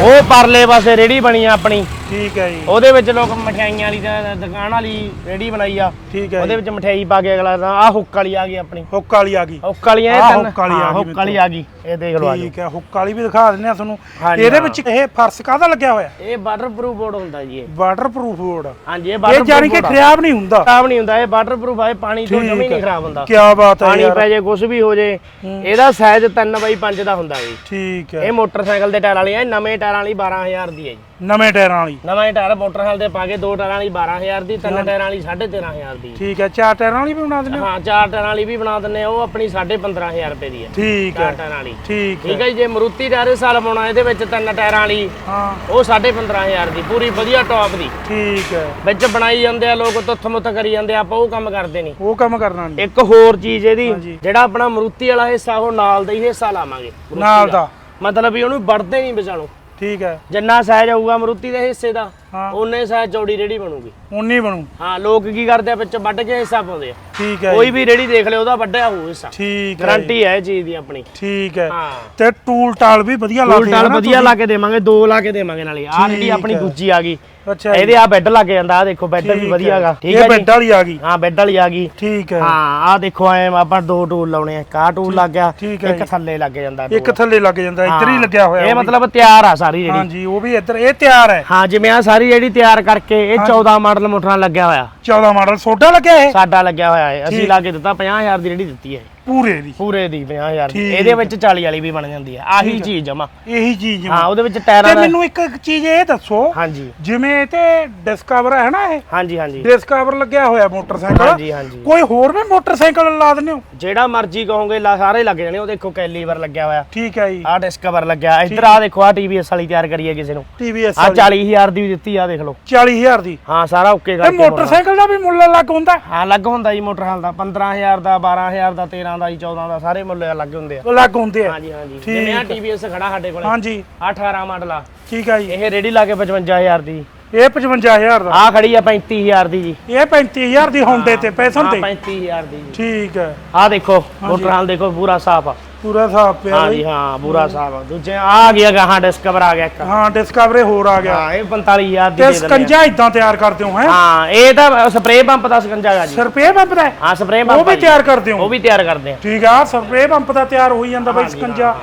ਉਹ ਪਰਲੇ ਪਾਸੇ ਰੇੜੀ ਬਣੀ ਆ ਆਪਣੀ। ਠੀਕ ਹੈ ਜੀ। ਉਹਦੇ ਵਿੱਚ ਲੋਕ ਮਠਿਆਈਆਂ ਵਾਲੀ ਤਾਂ ਦੁਕਾਨ ਵਾਲੀ ਰੇੜੀ ਬਣਾਈ ਆ। ਠੀਕ ਹੈ ਉਹਦੇ ਵਿੱਚ ਮਠਿਆਈ ਪਾ ਕੇ ਅਗਲਾ ਆ ਹੁੱਕ ਵਾਲੀ ਆ ਗਈ ਆਪਣੀ। ਹੁੱਕ ਵਾਲੀ ਆ ਗਈ। ਹੁੱਕ ਵਾਲੀਆਂ ਇਹ ਤਿੰਨ ਹੁੱਕ ਵਾਲੀ ਆ ਗਈ ਹੁੱਕ ਵਾਲੀ ਆ ਗਈ। ਇਹ ਦੇਖ ਲਓ ਆ ਠੀਕ ਹੈ ਹੁੱਕ ਵਾਲੀ ਵੀ ਦਿਖਾ ਦਿੰਦੇ ਆ ਤੁਹਾਨੂੰ। ਇਹਦੇ। ਵਿੱਚ ਇਹ ਫਰਸ਼ ਕਾਹਦਾ ਲੱਗਿਆ ਹੋਇਆ? ਇਹ ਵਾਟਰਪ੍ਰੂਫ ਬੋਰਡ ਹੁੰਦਾ ਜੀ ਇਹ। ਵਾਟਰਪ੍ਰੂਫ ਬੋਰਡ ਹਾਂਜੀ ਇਹ ਇਹ ਵਾਟਰਪ੍ਰੂਫ ਜਾਨੀ ਕਿ ਖਰਾਬ ਨਹੀਂ ਹੁੰਦਾ। ਖਰਾਬ ਨਹੀਂ ਹੁੰਦਾ ਇਹ ਵਾਟਰਪ੍ਰੂਫ ਹੈ ਪਾਣੀ ਤੋਂ ਜਮੀ ਨਹੀਂ। ਖਰਾਬ ਹੁੰਦਾ। ਕੀ ਬਾਤ ਹੈ ਪਾਣੀ ਪੈ ਜੇ ਕੁਝ ਵੀ ਹੋ ਜੇ ਇਹਦਾ ਸਾਈਜ਼ 3 ਬਾਈ 5 ਦਾ ਹੁੰਦਾ ਜੀ। ਠੀਕ ਹੈ। ਇਹ ਮੋਟਰਸਾਈਕਲ ਦੇ ਟਾਇਰ ਵਾਲੀ ਹੈ ਨਵੇਂ ਟਾਇਰਾਂ ਵਾਲੀ 12000 ਦੀ ਹੈ ਜੀ। ਨਵੇਂ ਟਾਇਰਾਂ ਵਾਲੀ। ਨਵੇਂ ਟਾਇਰ ਮੋਟਰਸਾਈਕਲ ਦੇ ਪਾ ਕੇ ਦੋ ਟਾਇਰਾਂ ਵਾਲੀ 12000 ਦੀ ਤਿੰਨ ਟਾਇਰਾਂ ਵਾਲੀ 13500 ਦੀ। ਠੀਕ ਹੈ ਚਾਰ ਟਾਇਰਾਂ ਵਾਲੀ ਵੀ ਬਣਾ ਦਿੰਦੇ ਹੋ? ਹਾਂ ਚਾਰ ਟਾਇਰਾਂ ਵਾਲੀ ਵੀ ਬਣਾ ਆ ਉਹ ਆਪਣੀ 15500 ਰੁਪਏ ਦੀ ਹੈ। ਠੀਕ ਚਾਰ ਹੈ ਟਾਇਰਾਂ ਵਾਲੀ। ਠੀਕ ਹੈ ਠੀਕ ਹੈ। ਜੀ ਮਰੂਤੀ ਟਾਇਰ ਇਸ ਸਾਲ ਪਾਉਣਾ ਇਹਦੇ ਵਿੱਚ ਤਿੰਨ ਟਾਇਰਾਂ ਵਾਲੀ ਹਾਂ। ਉਹ 15500 ਦੀ ਪੂਰੀ ਵਧੀਆ ਟੌਪ ਦੀ। ਠੀਕ ਹੈ। ਵਿੱਚ ਬਣਾਈ ਜਾਂਦੇ ਆ ਲੋਕ ਤੁੱਥ ਮੁੱਥ ਕਰੀ ਜਾਂਦੇ ਆ ਆਪਾਂ ਉਹ ਕੰਮ ਕਰਦੇ ਨਹੀਂ। ਉਹ ਕੰਮ ਕਰਨਾ ਨਹੀਂ। ਇੱਕ ਹੋਰ ਚੀਜ਼ ਇਹਦੀ। ਜਿਹੜਾ ਆਪਣਾ ਮਰੂਤੀ ਵਾਲਾ ਹਿੱਸਾ ਉਹ ਨਾਲ ਦਾ ਹੀ ਹਿੱਸਾ ਲਾਵਾਂਗੇ। ਨਾਲ ਦਾ। ਮਤਲਬ ਵੀ ਉਹਨੂੰ ਵੜਦੇ ਨਹੀਂ ਵਿਚਾਲੋਂ। ਠੀਕ ਹੈ। ਜਿੰਨਾ ਸਾਈਜ਼ ਆਊਗਾ ਮਰੂਤੀ ਦੇ ਹਿੱਸੇ ਦਾ ਹਾਂ। ਉਨੇ ਸਾਈਜ਼ ਚੌੜੀ ਰੇੜੀ ਬਣੂਗੀ। ਉਨੀ ਬਣੂ। ਹਾਂ ਲੋਕ ਕੀ ਕਰਦੇ ਆ ਵਿੱਚ ਵੱਢ ਕੇ ਹਿੱਸਾ ਪਾਉਂਦੇ ਆ। ਠੀਕ ਹੈ ਕੋਈ ਵੀ ਰੇੜੀ ਦੇਖ ਲਿਓ ਉਹਦਾ ਵੱਢਿਆ ਹੋਊ ਹਿੱਸਾ। ਠੀਕ ਹੈ ਗਾਰੰਟੀ ਹੈ ਇਹ ਚੀਜ਼ ਦੀ ਆਪਣੀ। ਠੀਕ ਹੈ। ਹਾਂ। ਤੇ ਟੂਲ ਟਾਲ ਵੀ ਵਧੀਆ ਲਾ ਟੂਲ ਟਾਲ ਵਧੀਆ ਲਾ ਕੇ ਦੇਵਾਂਗੇ ਦੋ ਲਾ ਕੇ ਦੇਵਾਂਗੇ ਨਾਲੇ। ਆਹ ਰੇੜੀ ਆਪਣੀ ਹੈ। ਦੂਜੀ ਆ ਗਈ। ਅੱਛਾ ਇਹਦੇ ਆ ਬੈੱਡ ਲੱਗ ਜਾਂਦਾ ਆ ਦੇਖੋ ਬੈੱਡ ਵੀ ਠੀਕ ਵਧੀਆ ਹੈ। ਹੈਗਾ। ਠੀਕ ਇਹ ਹੈ ਜੀ? ਬੈੱਡ ਵਾਲੀ ਆ ਗਈ। ਹਾਂ ਬੈੱਡ ਵਾਲੀ ਆ ਗਈ। ਠੀਕ ਹੈ। ਹਾਂ ਆ ਦੇਖੋ ਐ ਆਪਾਂ ਦੋ ਟੂਲ ਲਾਉਣੇ ਆ। ਕਾ ਟੂਲ ਲੱਗ ਗਿਆ? ਇੱਕ। ਥੱਲੇ ਲੱਗ ਜਾਂਦਾ ਇੱਕ। ਥੱਲੇ ਲੱਗ ਜਾਂਦਾ ਇੱਧਰ ਹੀ ਲੱਗਿਆ ਹੋਇਆ ਇਹ। ਮਤਲਬ ਤਿਆਰ ਆ ਸਾਰੀ ਜਿਹੜੀ। ਹਾਂਜੀ ਉਹ ਵੀ ਇੱਧਰ ਇਹ ਤਿਆਰ ਹੈ। ਹਾਂ ਜਿਵੇਂ ਆ ਸਾਰੀ ਜਿਹੜੀ ਤਿਆਰ ਕਰਕੇ ਇਹ 14 ਮਾਡਲ ਮੋਟਰਾਂ ਲੱਗਿਆ ਹੋਇਆ। 14 ਮਾਡਲ ਸੋਡਾ ਲੱਗਿਆ ਇਹ? ਸਾਡਾ ਲੱਗਿਆ ਹੋਇਆ ਹੈ ਅਸੀਂ। ਲਾ ਕੇ ਦਿੱਤਾ 50000 ਦੀ ਜਿਹੜੀ ਦਿੱਤੀ ਹੈ। ਪੂਰੇ ਦੀ। ਪੂਰੇ ਦੀ 50000 ਦੀ ਠੀਕ ਇਹਦੇ ਵਿੱਚ 40 ਵਾਲੀ ਵੀ ਬਣ ਜਾਂਦੀ ਹੈ ਆਹੀ ਚੀਜ਼ ਜਮਾ। ਇਹੀ ਚੀਜ਼ ਹਾਂ ਉਹਦੇ ਵਿੱਚ ਤੇ ਟਾਇਰਾਂ ਦਾ ਮੈਨੂੰ ਇੱਕ ਚੀਜ਼ ਇਹ ਦੱਸੋ ਹਾਂਜੀ। ਜਿਵੇਂ ਇਹ ਤੇ ਡਿਸਕਵਰ ਹੈ ਨਾ ਇਹ? ਹਾਂਜੀ ਹਾਂਜੀ। ਡਿਸਕਵਰ ਲੱਗਿਆ ਹੋਇਆ ਮੋਟਰਸਾਈਕਲ। ਹਾਂਜੀ ਹਾਂਜੀ। ਕੋਈ ਹੋਰ ਵੀ ਮੋਟਰਸਾਈਕਲ ਲਾ ਦਿੰਦੇ ਹੋ? ਜਿਹੜਾ ਮਰਜ਼ੀ ਕਹੋਗੇ ਲਾ- ਸਾਰੇ ਲੱਗ ਜਾਣੇ ਉਹ ਦੇਖੋ ਕੈਲੀਵਰ ਲੱਗਿਆ ਹੋਇਆ। ਠੀਕ ਹੈ ਜੀ। ਆਹ ਡਿਸਕਵਰ ਲੱਗਿਆ। ਇੱਧਰ ਆ ਦੇਖੋ ਆ ਟੀਵੀਐਸ ਵਾਲੀ ਤਿਆਰ ਕਰੀ ਹੈ ਕਿਸੇ ਨੂੰ। TVS ਆ 40000 ਦੀ ਵੀ ਦਿੱਤੀ ਆ ਦੇਖ ਲਓ। 40000 ਦੀ। ਹਾਂ ਸਾਰਾ ਓਕੇ ਕਰਕੇ ਮੋਟਰਸਾਈਕਲ ਦਾ ਵੀ ਮੁੱਲ ਅਲੱਗ ਹੁੰਦਾ? ਹਾਂ ਲੱਗ ਹੁੰਦਾ ਜੀ ਮੋਟਰ ਹਾਲ ਦਾ 15000 ਦਾ 12000 ਦਾ 13 ਦਾ ਜੀ 14 ਦਾ ਸਾਰੇ ਮੁੱਲ ਅਲੱਗ ਹੁੰਦੇ ਆ। ਅਲੱਗ ਹੁੰਦੇ ਆ। ਹਾਂਜੀ ਹਾਂਜੀ। ਠੀਕ ਜਿਵੇਂ ਆ। ਟੀਵੀਐਸ ਖੜਾ ਸਾਡੇ ਕੋਲੇ। ਹਾਂਜੀ। ਆਹ 18 ਮਾਡਲ ਆ। ਠੀਕ ਹੈ ਜੀ। ਇਹ ਰੇਡੀ ਲਾ ਕੇ 55000 ਦੀ। ਇਹ 55000 ਦਾ। ਆ ਖੜੀ ਆ 35000 ਦੀ ਜੀ। ਇਹ 35000 ਦੀ ਹੁੰਦੇ ਤੇ ਪੈਸਨ ਤੇ 35000 ਦੀ ਜੀ। ਠੀਕ ਹੈ ਆ ਦੇਖੋ ਮੋਟਰ ਦੇਖੋ ਪੂਰਾ ਸਾਫ਼ ਆ। ਪੂਰਾ ਸਾਫ਼ ਪਿਆ ਹਾਂ। ਜੀ ਹਾਂ ਪੂਰਾ ਸਾਫ਼ ਆ ਦੂਜੇ ਆ ਗਿਆ ਗਾਹਾਂ ਡਿਸਕਵਰ ਆ ਗਿਆ ਇੱਕ। ਹਾਂ ਡਿਸਕਵਰੇ ਹੋਰ ਆ ਗਿਆ। ਹਾਂ ਇਹ 45000 ਦੀ ਦੇ ਦਿੰਦੇ ਸਕੰਜਾ ਇਦਾਂ ਤਿਆਰ ਕਰਦੇ ਹੋ ਆ। ਹੈ? ਹਾਂ ਇਹ ਤਾਂ ਸਪਰੇਅ ਪੰਪ ਦਾ ਸਕੰਜਾ ਹੈਗਾ ਜੀ। ਸਰਪੇ ਪੰਪ ਦਾ? ਹੈ? ਸਪਰੇਅ ਉਹ ਪੰਪ ਵੀ ਤਿਆਰ ਕਰਦੇ ਉਹ ਹੋ ਵੀ ਤਿਆਰ ਕਰਦੇ ਆ। ਠੀਕ ਆ ਸਰਪੇ ਪੰਪ ਦਾ ਤਿਆਰ ਹੋਈ ਜਾਂਦਾ ਬਾਈ ਸਕੰਜਾ।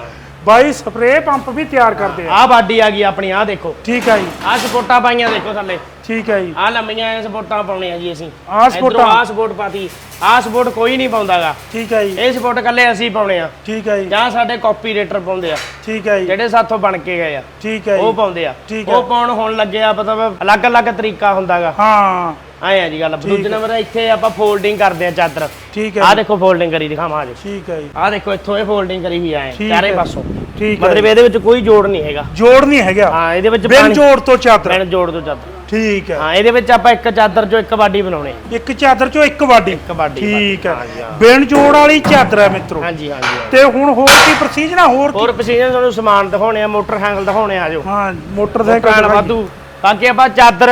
ਬਾਈ ਸਪਰੇ ਪੰਪ ਵੀ ਤਿਆਰ ਕਰਦੇ ਆ। ਆ ਬਾਡੀ ਆ ਗਈ ਆਪਣੀ ਆ ਦੇਖੋ। ਠੀਕ ਹੈ ਜੀ। ਆ ਸਪੋਰਟਾਂ ਪਾਈਆਂ ਦੇਖੋ ਥੱਲੇ। ਠੀਕ ਹੈ ਜੀ। ਆ ਲੰਮੀਆਂ ਐ ਸਪੋਰਟਾਂ ਪਾਉਣੀਆਂ ਜੀ ਅਸੀਂ। ਆਹ ਸਪੋਰਟਾਂ? ਆ ਸਪੋਰਟ ਪਾਤੀ। ਆ ਸਪੋਰਟ ਕੋਈ ਨਹੀਂ ਪਾਉਂਦਾਗਾ। ਠੀਕ ਹੈ ਜੀ। ਇਹ ਸਪੋਰਟ ਕੱਲੇ ਅਸੀਂ ਪਾਉਣੇ ਆ। ਠੀਕ ਹੈ ਜੀ। ਜਾਂ ਸਾਡੇ ਕਾਪੀਰਾਈਟਰ ਪਾਉਂਦੇ ਆ। ਠੀਕ ਹੈ ਜੀ। ਜਿਹੜੇ ਸਾਥੋਂ ਬਣ ਕੇ ਗਏ ਆ। ਠੀਕ ਹੈ ਉਹ ਜੀ ਪਾਉਂਦੇ ਆ। ਠੀਕ ਹੈ। ਉਹ ਪਾਉਣ ਹੁਣ ਲੱਗੇ ਆ ਮਤਲਬ ਅਲੱਗ-ਅਲੱਗ ਤਰੀਕਾ ਹੁੰਦਾਗਾ। ਹਾਂ। ਐ ਆ ਜੀ ਗੱਲ। ਦੂਜੇ ਨੰਬਰ ਇੱਥੇ ਆਪਾਂ ਫੋਲਡਿੰਗ ਕਰਦੇ ਆ ਚਾਦਰ। ਠੀਕ ਹੈ। ਆ ਦੇਖੋ ਫੋਲਡਿੰਗ ਕਰੀ ਦਿਖਾਵਾਂ ਜੀ ਠੀਕ ਹੈ ਜੀ। ਆ ਦੇਖੋ ਇੱਥੋਂ ਇਹ ਫੋਲਡਿੰਗ ਕਰੀ ਵੀ ਆਏ ਠੀਕ ਚਾਰੇ ਹੈ। ਪਾਸੋਂ। ਠੀਕ ਹੈ ਮਤਲਬ ਇਹਦੇ ਵਿੱਚ ਕੋਈ ਜੋੜ ਨਹੀਂ ਹੈਗਾ। ਜੋੜ ਨਹੀਂ ਹੈਗਾ। ਹਾਂ ਇਹਦੇ ਵਿੱਚ ਬਿਨ ਪਾਣੀ ਜੋੜ ਤੋਂ ਚਾਦਰ। ਬਿਨ ਜੋੜ ਤੋਂ ਚਾਦਰ। ਠੀਕ ਹੈ। ਹਾਂ ਇਹਦੇ ਵਿੱਚ ਆਪਾਂ ਇੱਕ ਚਾਦਰ ਚੋਂ ਇੱਕ ਬਾਡੀ ਬਣਾਉਣੇ। ਇੱਕ ਚਾਦਰ ਚੋਂ ਇੱਕ ਵਾਢੀ। ਇੱਕ ਬਾਡੀ ਠੀਕ ਹੈ। ਹਾਂ। ਬਿਨ ਜੋੜ ਵਾਲੀ ਚਾਦਰ ਹੈ ਮਿੱਤਰੋ। ਹਾਂਜੀ ਹਾਂਜੀ। ਤੇ ਹੁਣ ਹੋਰ ਕੀ ਪ੍ਰੋਸੀਜਰ ਆ? ਹੋਰ? ਹੋਰ ਪਸੀਨੇ ਤੁਹਾਨੂੰ ਸਮਾਨ ਦਿਖਾਉਣੇ ਆ ਮੋਟਰਸਾਈਕਲ ਦਿਖਾਉਣੇ ਆ ਜੋ ਹਾਂ ਮੋਟਰਸਾਈਕਲ। ਵਾਧੂ। ਬਾਕੀ ਆਪਾਂ ਚਾਦਰ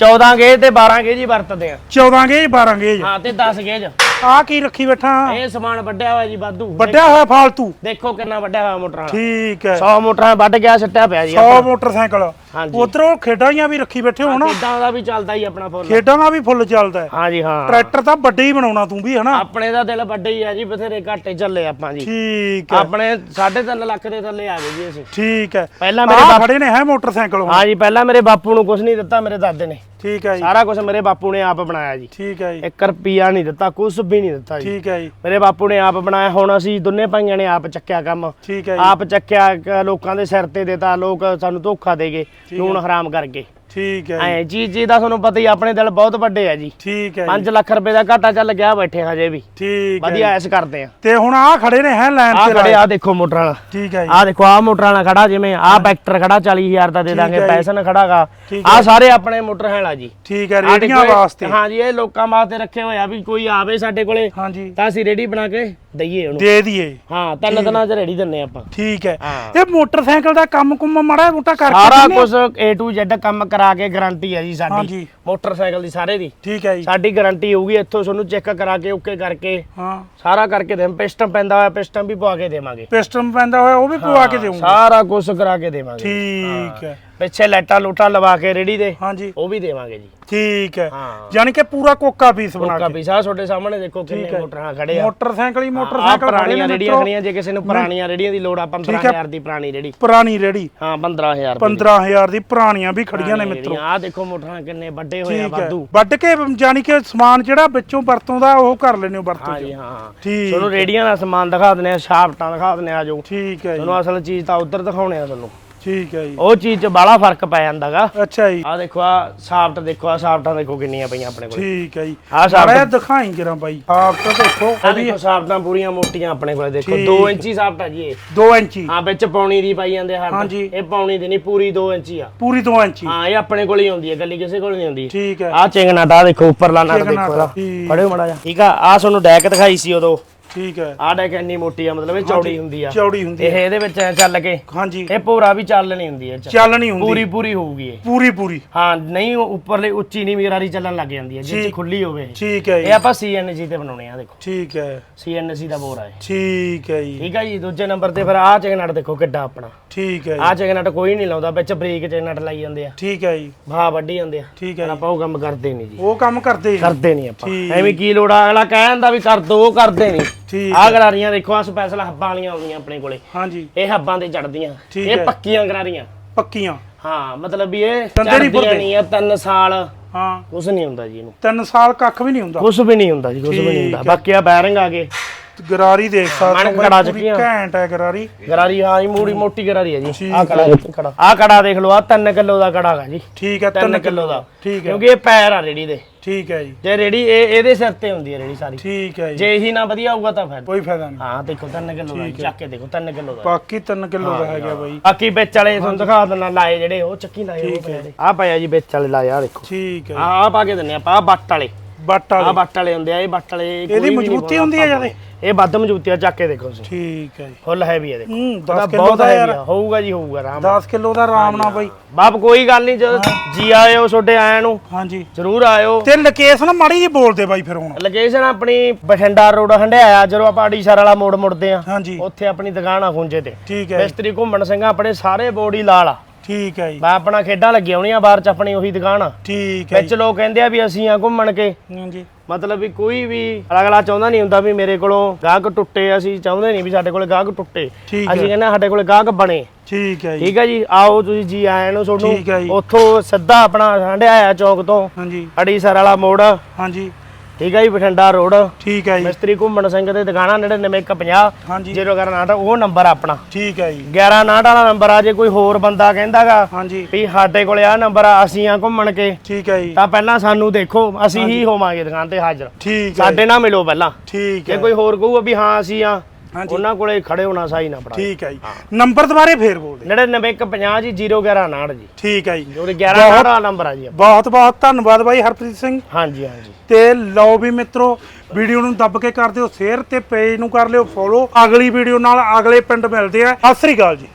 14 ਗੇਜ ਤੇ 12 ਗੇਜ ਹੀ ਵਰਤਦੇ ਆ। 14 ਗੇਜ 12 ਗੇਜ। ਹਾਂ ਤੇ 10 ਗੇਜ। ਆ ਕੀ ਰੱਖੀ ਬੈਠਾ? ਇਹ ਸਮਾਨ ਵੱਡਿਆ ਹੋਇਆ ਜੀ ਵਾਧੂ। ਵੱਡਿਆ ਹੋਇਆ ਫਾਲਤੂ। ਦੇਖੋ ਕਿੰਨਾ ਵੱਡਿਆ ਹੋਇਆ ਮੋਟਰਾਂ ਠੀਕ ਹੈ। 100 ਮੋਟਰਾਂ ਵੱਢ ਗਿਆ ਸੱਟਿਆ ਪਿਆ ਜੀ 100 ਮੋਟਰਸਾਈਕਲ। ਹਾਂਜੀ। ਉਧਰੋਂ ਖੇਡਾਂ ਵੀ ਰੱਖੀ ਬੈਠੇ ਹੋ ਨਾ। ਕਿੱਦਾਂ ਦਾ ਵੀ ਚੱਲਦਾ ਹੀ ਆਪਣਾ ਫੁੱਲ। ਖੇਡਾਂ ਦਾ ਵੀ ਫੁੱਲ ਚੱਲਦਾ ਹੈ। ਹਾਂਜੀ ਹਾਂ। ਟਰੈਕਟਰ ਤਾਂ ਵੱਡੇ ਹੀ ਬਣਾਉਣਾ ਤੂੰ ਵੀ ਹਨਾ? ਆਪਣੇ ਦਾ ਦਿਲ ਵੱਡੇ ਹੀ ਆ ਜੀ ਬਥੇਰੇ ਘਾਟੇ ਚੱਲੇ ਆਪਾਂ ਜੀ। ਠੀਕ ਹੈ। ਆਪਣੇ 3.5 ਲੱਖ ਦੇ ਥੱਲੇ ਆ ਗਏ ਜੀ ਅਸੀਂ। ਠੀਕ ਹੈ। ਪਹਿਲਾਂ ਮੇਰੇ ਆ ਬਾਪ ਖੜੇ ਨੇ ਹੈ ਮੋਟਰਸਾਈਕਲ ਹੁਣ। ਹਾਂ ਜੀ ਪਹਿਲਾਂ ਮੇਰੇ ਬਾਪੂ ਨੂੰ ਕੁਝ ਨਹੀਂ ਦਿੱਤਾ ਮੇਰੇ ਦਾਦੇ ਨੇ। ਠੀਕ ਹੈ ਜੀ। ਸਾਰਾ ਕੁਝ ਮੇਰੇ ਬਾਪੂ ਨੇ ਆਪ ਬਣਾਇਆ ਜੀ। ਠੀਕ ਹੈ ਜੀ। 1 ਰੁਪਿਆ ਨਹੀਂ ਦਿੱਤਾ ਕੁਝ ਵੀ ਨਹੀਂ ਦਿੱਤਾ ਜੀ। ਠੀਕ ਹੈ ਜੀ। ਮੇਰੇ ਬਾਪੂ ਨੇ ਆਪ ਬਣਾਇਆ ਹੁਣ ਅਸੀਂ ਦੋਨੇ ਭਾਈਆਂ ਨੇ ਆਪ ਚੱਕਿਆ ਕੰਮ। ਠੀਕ ਹੈ ਜੀ। ਆਪ ਚੱਕਿਆ ਲੋਕਾਂ ਦੇ ਸਿਰ ਤੇ ਦੇਤਾ ਲੋਕ ਸਾਨੂੰ ਧੋਖਾ ਦੇ ਗਏ ਨੂਨ ਹਰਾਮ ਕਰਕੇ। ਠੀਕ ਹੈ ਜੀ। ਐ ਜੀ ਜੀ ਦਾ ਤੁਹਾਨੂੰ ਪਤਾ ਹੀ ਆ, ਆਪਣੇ ਦਿਲ ਬਹੁਤ ਵੱਡੇ ਆ ਜੀ। ਠੀਕ ਹੈ ਜੀ। 5 ਲੱਖ ਰੁਪਏ ਦਾ ਘਾਟਾ ਚੱਲ ਗਿਆ ਬੈਠੇ ਹਜੇ ਵੀ। ਠੀਕ ਹੈ ਵਧੀਆ ਐਸ ਕਰਦੇ ਆ। ਤੇ ਹੁਣ ਆ ਖੜੇ ਨੇ ਹੈ ਲਾਈਨ ਆ ਤੇ ਖੜੇ ਲਾਏ। ਆ ਦੇਖੋ ਮੋਟਰ ਵਾਲਾ। ਠੀਕ ਹੈ ਜੀ। ਆ ਦੇਖੋ ਆ ਮੋਟਰ ਵਾਲਾ ਖੜਾ ਜਿਵੇਂ ਆ ਵੈਕਟਰ ਖੜਾ 40000 ਦਾ ਦੇ ਦਾਂਗੇ ਹੈ। ਪੈਸਨ ਖੜਾਗਾ ਆ ਸਾਰੇ ਆਪਣੇ ਮੋਟਰ ਹੈਲਾ ਜੀ। ਠੀਕ ਹੈ ਆਹ ਰੇੜੀਆਂ ਵਾਸਤੇ। ਹਾਂ ਜੀ ਇਹ ਲੋਕਾਂ ਵਾਸਤੇ ਰੱਖੇ ਹੋਏ ਆ ਵੀ ਕੋਈ ਆਵੇ ਸਾਡੇ ਕੋਲੇ ਤਾਂ ਅਸੀਂ ਰੇੜੀ ਬਣਾ ਕੇ ਦਈਏ ਉਹਨੂੰ। ਦੇ ਦਈਏ। ਹਾਂ ਤਿੰਨ ਦਿਨਾਂ 'ਚ ਰੇੜੀ ਦਿੰਨੇ ਆਪਾਂ। ਠੀਕ ਹੈ। ਹਾਂ। ਤੇ ਮੋਟਰਸਾਈਕਲ ਦਾ ਕੰਮ ਕੁੰਮ ਮਾੜਾ ਮੋਟਾ ਕਰਕੇ ਸਾਰਾ? ਕੁਝ A to Z ਕੰਮ ਕਰਾ ਕੇ ਗਾਰੰਟੀ ਹੈ ਜੀ ਸਾਡੀ। ਹਾਂਜੀ। ਮੋਟਰਸਾਈਕਲ ਦੀ ਸਾਰੇ ਦੀ। ਠੀਕ ਹੈ ਜੀ। ਸਾਡੀ ਗਾਰੰਟੀ ਹੋਊਗੀ ਇੱਥੋਂ ਤੁਹਾਨੂੰ ਚੈੱਕ ਕਰਾ ਕੇ ਓਕੇ ਕਰਕੇ। ਹਾਂ। ਸਾਰਾ ਕਰਕੇ ਦੇ ਪਿਸਟਨ ਪੈਂਦਾ ਹੋਇਆ ਪਿਸਟਨ ਵੀ ਪਵਾ ਕੇ ਦੇਵਾਂਗੇ। ਪਿਸਟਨ ਪੈਂਦਾ ਹੋਇਆ ਉਹ ਵੀ ਪਵਾ ਕੇ ਦੇਵਾਂਗੇ। ਸਾਰਾ ਕੁਝ ਕਰਾ ਕੇ ਦੇਵਾਂਗੇ। ਠੀਕ ਹੈ। ਪਿੱਛੇ ਲਾਈਟਾਂ ਲੂਟਾਂ ਲਵਾ ਕੇ ਰੇੜੀ ਦੇ ਹਾਂਜੀ। ਉਹ ਵੀ ਦੇਵਾਂਗੇ ਜੀ। ਠੀਕ ਹੈ। ਹਾਂ। ਯਾਨੀ ਕਿ ਪੂਰਾ ਕੋਕਾ ਪੀਸ ਬਣਾ ਕੋਕਾ ਕੇ। ਪੀਸਾ ਤੁਹਾਡੇ ਸਾਹਮਣੇ ਦੇਖੋ ਕਿੰਨੇ ਮੋਟਰਾਂ ਖੜੇ ਆ। ਮੋਟਰਸਾਈਕਲ ਹੀ ਮੋਟਰਸਾਈਕਲ ਖੜੇ ਪੁਰਾਣੀਆਂ ਨੇ ਰੇੜੀਆਂ ਮਿੱਤਰੋ। ਖੜੀਆਂ ਜੇ ਕਿਸੇ ਨੂੰ ਪੁਰਾਣੀਆਂ ਰੇੜੀਆਂ ਦੀ ਲੋੜ ਆ 15000 ਦੀ ਪੁਰਾਣੀ ਰੇੜੀ। ਪੁਰਾਣੀ ਰੇੜੀ। ਹਾਂ 15000 ਦੀ। 15000 ਦੀ ਪੁਰਾਣੀਆਂ ਵੀ ਖੜੀਆਂ ਨੇ ਮਿੱਤਰੋ। ਆ ਦੇਖੋ ਮੋਟਰਾਂ ਕਿੰਨੇ ਵੱਡੇ ਹੋਏ ਆ ਠੀਕ ਹੈ। ਵਾਧੂ। ਵੱਢ ਕੇ ਯਾਨੀ ਕਿ ਸਮਾਨ ਜਿਹੜਾ ਵਿੱਚੋਂ ਵਰਤੋਂ ਦਾ ਉਹ ਕਰ ਲੈਣੇ ਹੋ ਵਰਤੋਂ ਹਾਂ ਜੀ ਹਾਂ। ਠੀਕ। ਤੁਹਾਨੂੰ ਰੇੜੀਆਂ ਦਾ ਸਮਾਨ ਦਿਖਾ ਦਿੰਦੇ ਆ ਸ਼ਾਫਟਾਂ ਦਿਖਾ ਦਿੰਦੇ ਆ ਜੋ ਠੀਕ ਹੈ ਜੀ। ਤੁਹਾਨੂੰ ਅਸਲ ਚੀਜ਼ ਤਾਂ ਉੱਧਰ ਦਿਖਾਉਣੇ ਆ ਤੁਹਾਨੂੰ। ਠੀਕ ਹੈ ਜੀ। ਉਹ ਚੀਜ਼ 'ਚ ਬਾਹਲਾ ਫ਼ਰਕ ਪੈ ਜਾਂਦਾਗਾ। ਅੱਛਾ ਜੀ। ਆ ਦੇਖੋ ਆ ਸ਼ਾਫਟ ਦੇਖੋ ਆ ਸ਼ਾਫਟਾਂ ਦੇਖੋ ਕਿੰਨੀਆਂ ਪਈਆਂ ਆਪਣੇ ਕੋਲ। ਠੀਕ ਹੈ ਜੀ। ਆਹ ਸ਼ਾਫਟ ਦਿਖਾਈ ਜਰਾ ਬਾਈ। ਤਾਂ ਦੇਖੋ ਆ ਦੇਖੋ ਸ਼ਾਫਟਾਂ ਪੂਰੀਆਂ ਮੋਟੀਆਂ ਆਪਣੇ ਕੋਲ ਦੇਖੋ ਠੀਕ। 2 ਇੰਚੀ ਸ਼ਾਫਟ ਆ ਜੀ ਇਹ। 2 ਇੰਚੀ। ਹਾਂ ਵਿੱਚ ਪੌਣੀ ਦੀ ਪਾਈ ਜਾਂਦੇ ਹਰ ਹਾਂਜੀ। ਇਹ ਪੌਣੀ ਦੀ ਨਹੀਂ ਪੂਰੀ 2 ਇੰਚੀ ਆ। ਪੂਰੀ 2 ਇੰਚੀ। ਹਾਂ ਇਹ ਆਪਣੇ ਕੋਲ ਹੀ ਆਉਂਦੀ ਹੈ ਗੱਲੀ ਕਿਸੇ ਕੋਲ ਨਹੀਂ ਆਉਂਦੀ। ਠੀਕ ਹੈ। ਆ ਚਿੰਗਨਾ ਦਾ ਦੇਖੋ ਉੱਪਰਲਾ ਨਟ ਦੇਖੋ ਇਹਦਾ। ਫੜਿਓ ਮੜਾ ਜਾ ਠੀਕ ਆ ਆ ਤੁਹਾਨੂੰ ਡੈਕ ਦਿਖਾਈ ਸੀ ਉਦੋਂ। ਠੀਕ ਹੈ। ਆਹ ਡੈਕ ਇੰਨੀ ਮੋਟੀ ਆ ਮਤਲਬ ਇਹ ਚੌੜੀ ਹੁੰਦੀ ਆ। ਚੌੜੀ ਹੁੰਦੀ ਇਹ ਇਹਦੇ ਵਿੱਚ ਐਂ ਚੱਲ ਕੇ ਹਾਂਜੀ। ਇਹ ਭੋਰਾ ਵੀ ਚੱਲਣੀ ਹੁੰਦੀ ਹੈ। ਚੱਲਣੀ ਹੁੰਦੀ। ਪੂਰੀ ਪੂਰੀ ਹੋਊਗੀ ਇਹ। ਪੂਰੀ ਪੂਰੀ। ਹਾਂ ਨਹੀਂ ਉੱਪਰਲੇ ਉੱਚੀ ਨਹੀਂ ਮੇਰਾਰੀ ਚੱਲਣ ਲੱਗ ਜਾਂਦੀ ਹੈ ਜੇ। ਖੁੱਲੀ ਹੋਵੇ। ਠੀਕ ਹੈ ਇਹ ਆਪਾਂ ਸੀਐਨਜੀ ਤੇ ਬਣਾਉਣੇ ਆ ਦੇਖੋ। ਠੀਕ ਹੈ। ਸੀਐਨਜੀ ਦਾ ਬੋਰਾ ਹੈ ਠੀਕ ਹੈ ਜੀ। ਠੀਕ ਹੈ ਜੀ ਦੂਜੇ ਨੰਬਰ ਤੇ ਫਿਰ ਆਹ ਚੈਨਟ ਦੇਖੋ ਕਿੱਡਾ ਆਪਣਾ। ਠੀਕ ਹੈ ਜੀ। ਆਹ ਚੈਨਟ ਕੋਈ ਨਹੀਂ ਲਾਉਂਦਾ ਵਿੱਚ ਬਰੀਕ ਚੈਨਟ ਲਾਈ ਜਾਂਦੇ ਆ। ਠੀਕ ਹੈ ਜੀ। ਬਾਹ ਵੱਢੀ ਜਾਂਦੇ ਆ। ਠੀਕ ਹੈ ਆਪਾਂ ਉਹ ਕੰਮ ਕਰਦੇ ਨਹੀਂ ਜੀ। ਉਹ ਕੰਮ ਕਰਦੇ। ਕਰਦੇ ਨਹੀਂ ਆਪਾਂ। ਐਵੇਂ ਕੀ ਲੋੜ ਆ? ਅਗਲਾ ਕਹਿ ਦਿੰਦਾ ਵੀ ਕਰ ਦੋ ਕਰਦੇ ਨਹੀਂ। ਠੀਕ ਆਹ ਗਰਾਰੀਆਂ ਦੇਖੋ ਆ ਸਪੈਸ਼ਲ ਹੱਬਾਂ ਵਾਲੀਆਂ ਆਉਂਦੀਆਂ ਆਪਣੇ ਕੋਲੇ। ਹਾਂਜੀ। ਇਹ ਹੱਬਾਂ ਤੇ ਚੜਦੀਆਂ ਠੀਕ ਇਹ ਹੈ। ਪੱਕੀਆਂ ਗਰਾਰੀਆਂ। ਪੱਕੀਆਂ। ਹਾਂ ਮਤਲਬ ਵੀ ਇਹ ਦੰਦੇ ਨਹੀਂ ਭਰਦੇ। ਨਹੀਂ ਆ ਤਿੰਨ ਸਾਲ। ਹਾਂ। ਕੁਝ ਨਹੀਂ ਹੁੰਦਾ ਜੀ ਇਹਨੂੰ। ਤਿੰਨ ਸਾਲ ਕੱਖ ਵੀ ਨਹੀਂ ਹੁੰਦਾ। ਕੁਝ ਵੀ ਨਹੀਂ ਹੁੰਦਾ ਜੀ ਕੁਝ ਵੀ ਨਹੀਂ ਹੁੰਦਾ। ਬਾਕੀ ਆ ਬੈਰਿੰਗ ਆ ਗਏ। ਗਰਾਰੀ ਦੇਖ ਸਕਦੇ ਹੋ ਕੜਾ ਪੂਰੀ ਚੱਕੀਆਂ। ਘੈਂਟ ਹੈ ਗਰਾਰੀ। ਗਰਾਰੀ ਹਾਂ ਜੀ ਮੂੜੀ ਮੋਟੀ ਗਰਾਰੀ ਹੈ ਜੀ। ਠੀਕ ਆਹ ਕੜਾ ਕੜਾ। ਆਹ ਕੜਾ ਦੇਖ ਲਓ ਆ 3 ਕਿਲੋ ਦਾ ਕੜਾ ਹੈਗਾ ਜੀ। ਠੀਕ ਹੈ 3 3 ਕਿਲੋ ਦਾ। ਠੀਕ ਹੈ। ਕਿਉਂਕਿ ਇਹ ਪੈਰ ਆ ਰੇੜੀ ਦੇ। ਠੀਕ ਹੈ ਜੀ। ਜੇ ਰੇੜੀ ਇਹ ਇਹਦੇ ਸਿਰ ਤੇ ਹੁੰਦੀ ਹੈ ਰੇੜੀ ਸਾਰੀ। ਠੀਕ ਹੈ ਜੀ। ਜੇ ਇਹੀ ਨਾ ਵਧੀਆ ਹੋਊਗਾ ਤਾਂ ਫਿਰ। ਕੋਈ ਫਾਇਦਾ ਨਹੀਂ। ਹਾਂ ਦੇਖੋ 3 ਕਿਲੋ ਦਾ ਚੱਕ ਕੇ ਦੇਖੋ 3 ਕਿਲੋ ਦਾ। ਬਾਕੀ 3 ਕਿਲੋ ਦਾ ਹੈਗਾ ਬਾਈ। ਬਾਕੀ ਵਿੱਚ ਵਾਲੇ ਤੁਹਾਨੂੰ ਦਿਖਾ ਦਿੰਦਾ ਲਾਏ ਜਿਹੜੇ ਉਹ ਚੱਕੀ ਲਾਏ ਉਹ ਪਏ ਆ ਆਹ ਪਿਆ ਜੀ ਵਿੱਚ ਵਾਲੇ ਲਾਏ ਆ ਦੇਖੋ। ਠੀਕ ਹੈ ਆਹ ਆਹ ਪਾ ਕੇ ਦਿੰਨੇ ਆਪਾਂ ਆਹ ਬੱਟ ਵਾਲੇ। ਬੱਟ ਵਾਲੀ। ਬੱਟ ਵਾਲੇ ਹੁੰਦੇ ਆ ਇਹ ਬੱਟ ਵਾਲੇ ਇਹਦੀ ਮਜ਼ਬੂਤੀ ਹੁੰਦੀ ਹੈ ਜਿਆਦੇ ਇਹ ਵੱਧ ਮਜ਼ਬੂਤੀ ਆ ਚੱਕ ਕੇ ਦੇਖੋ ਤੁਸੀਂ। ਠੀਕ ਹੈ ਜੀ। ਫੁੱਲ ਹੈਵੀ ਹੈ ਦੇਖੋ। ਹੂੰ ਇਹਦਾ 10 ਕਿਲੋ ਦਾ ਯਾਰ। ਆ। ਹੋਊਗਾ ਜੀ ਹੋਊਗਾ ਆਰਾਮ ਨਾਲ। 10 ਕਿਲੋ ਦਾ ਆਰਾਮ ਨਾਲ ਬਾਈ। ਬਾਪ ਕੋਈ ਗੱਲ ਨਹੀਂ ਜਦੋਂ ਜੀ ਆਇਓ ਛੋਡੇ ਆਇਆਂ ਨੂੰ ਹਾਂਜੀ। ਜ਼ਰੂਰ ਆਇਓ। ਤੇ ਲੋਕੇਸ਼ਨ ਮਾੜੀ ਜੀ ਬੋਲਦੇ ਬਾਈ ਫਿਰ ਹੁਣ। ਲੋਕੇਸ਼ਨ ਆਪਣੀ ਬਠਿੰਡਾ ਰੋਡ ਹੰਡਿਆਇਆ ਜਦੋਂ ਆਪਾਂ ਅੜੀਸਰ ਵਾਲਾ ਮੋੜ ਮੁੜਦੇ ਆ ਹਾਂਜੀ। ਉੱਥੇ ਆਪਣੀ ਦੁਕਾਨ ਆ ਖੁੰਝੇ ਤੇ। ਠੀਕ ਹੈ ਮਿਸਤਰੀ ਘੁੰਮਣ ਸਿੰਘ ਆਪਣੇ ਸਾਰੇ ਬੋਡੀ ਲਾਲ ਆ। ਠੀਕ ਹੈ ਜੀ। ਮੈਂ ਆਪਣਾ ਖੇਡਾਂ ਲੱਗੀਆਂ ਹੋਣੀਆਂ ਬਾਹਰ ਚ ਆਪਣੀ ਉਹੀ ਦੁਕਾਨ ਆ। ਠੀਕ ਹੈ ਵਿੱਚ ਲੋਕ ਕਹਿੰਦੇ ਆ ਵੀ ਅਸੀਂ ਆ ਘੁੰਮਣ ਕੇ। ਹਾਂਜੀ। ਮਤਲਬ ਵੀ ਕੋਈ ਵੀ ਅਗਲਾ ਚਾਹੁੰਦਾ ਨਹੀਂ ਹੁੰਦਾ ਵੀ ਮੇਰੇ ਕੋਲੋਂ ਗਾਹਕ ਟੁੱਟੇ ਅਸੀਂ ਚਾਹੁੰਦੇ ਨਹੀਂ ਵੀ ਸਾਡੇ ਕੋਲੇ ਗਾਹਕ ਟੁੱਟੇ। ਅਸੀਂ ਕਹਿੰਦੇ ਸਾਡੇ ਕੋਲੇ ਗਾਹਕ ਬਣੇ। ਠੀਕ ਹੈ ਜੀ। ਠੀਕ ਹੈ ਜੀ ਆਓ ਤੁਸੀਂ ਜੀ ਆਇਆਂ ਨੂੰ। ਤੁਹਾਨੂੰ ਉੱਥੋਂ ਸਿੱਧਾ ਆਪਣਾ ਹੰਡਿਆਇਆ ਚੌਕ ਤੋਂ। ਹਾਂਜੀ। ਅੜੀਸਰ ਵਾਲਾ ਮੋੜ। ਹਾਂਜੀ। ਠੀਕ ਹੈ ਜੀ ਬਠਿੰਡਾ ਰੋਡ। ਠੀਕ ਹੈ ਜੀ। ਮਿਸਤਰੀ ਘੁੰਮਣ ਸਿੰਘ ਦੇ ਦੁਕਾਨਾਂ 99150 ਹਾਂਜੀ। ਜੀਰੋ ਕਰਨ ਆਟਾ ਉਹ ਨੰਬਰ ਆਪਣਾ। ਠੀਕ ਹੈ ਜੀ। 1159 ਵਾਲਾ ਨੰਬਰ ਆ ਜੇ ਕੋਈ ਹੋਰ ਬੰਦਾ ਕਹਿੰਦਾਗਾ ਹਾਂਜੀ। ਵੀ ਸਾਡੇ ਕੋਲੇ ਆ ਨੰਬਰ ਆ ਅਸੀਂ ਆ ਘੁੰਮਣ ਕੇ। ਠੀਕ ਹੈ ਜੀ। ਤਾਂ ਪਹਿਲਾਂ ਸਾਨੂੰ ਦੇਖੋ ਅਸੀਂ ਹੀ ਹੋਵਾਂਗੇ ਦੁਕਾਨ ਤੇ ਹਾਜ਼ਰ। ਠੀਕ ਹੈ ਸਾਡੇ ਨਾਲ ਮਿਲੋ ਪਹਿਲਾਂ। ਠੀਕ ਜੇ ਹੈ ਕੋਈ ਹੋਰ ਕਹੂਗਾ ਵੀ ਹਾਂ ਅਸੀਂ ਆ। ਹਾਂਜੀ। ਉਹਨਾਂ ਕੋਲੇ ਖੜੇ ਹੋਣਾ ਸਾਈ ਨਾ ਪੜਾ ਠੀਕ ਹੈ ਜੀ। ਨੰਬਰ ਦੁਬਾਰੇ ਫੇਰ ਬੋਲ ਦੇ 99150 ਜੀ 01159 ਜੀ। ਠੀਕ ਹੈ ਜੀ। ਉਹਦੇ 11 ਵਾਲਾ ਨੰਬਰ ਆ ਜੀ ਆਪਣਾ। ਬਹੁਤ ਬਹੁਤ ਧੰਨਵਾਦ ਬਾਈ ਹਰਪ੍ਰੀਤ ਸਿੰਘ। ਹਾਂਜੀ ਹਾਂਜੀ। ਤੇ ਲਓ ਵੀ ਮਿੱਤਰੋ ਵੀਡੀਓ ਨੂੰ ਦੱਬ ਕੇ ਕਰ ਦਿਓ ਸ਼ੇਅਰ ਤੇ ਪੇਜ ਨੂੰ ਕਰ ਲਿਓ ਫੋਲੋ ਅਗਲੀ ਵੀਡੀਓ ਨਾਲ ਅਗਲੇ ਪਿੰਡ ਮਿਲਦੇ ਆ। ਸਤਿ ਸ੍ਰੀ ਅਕਾਲ ਜੀ।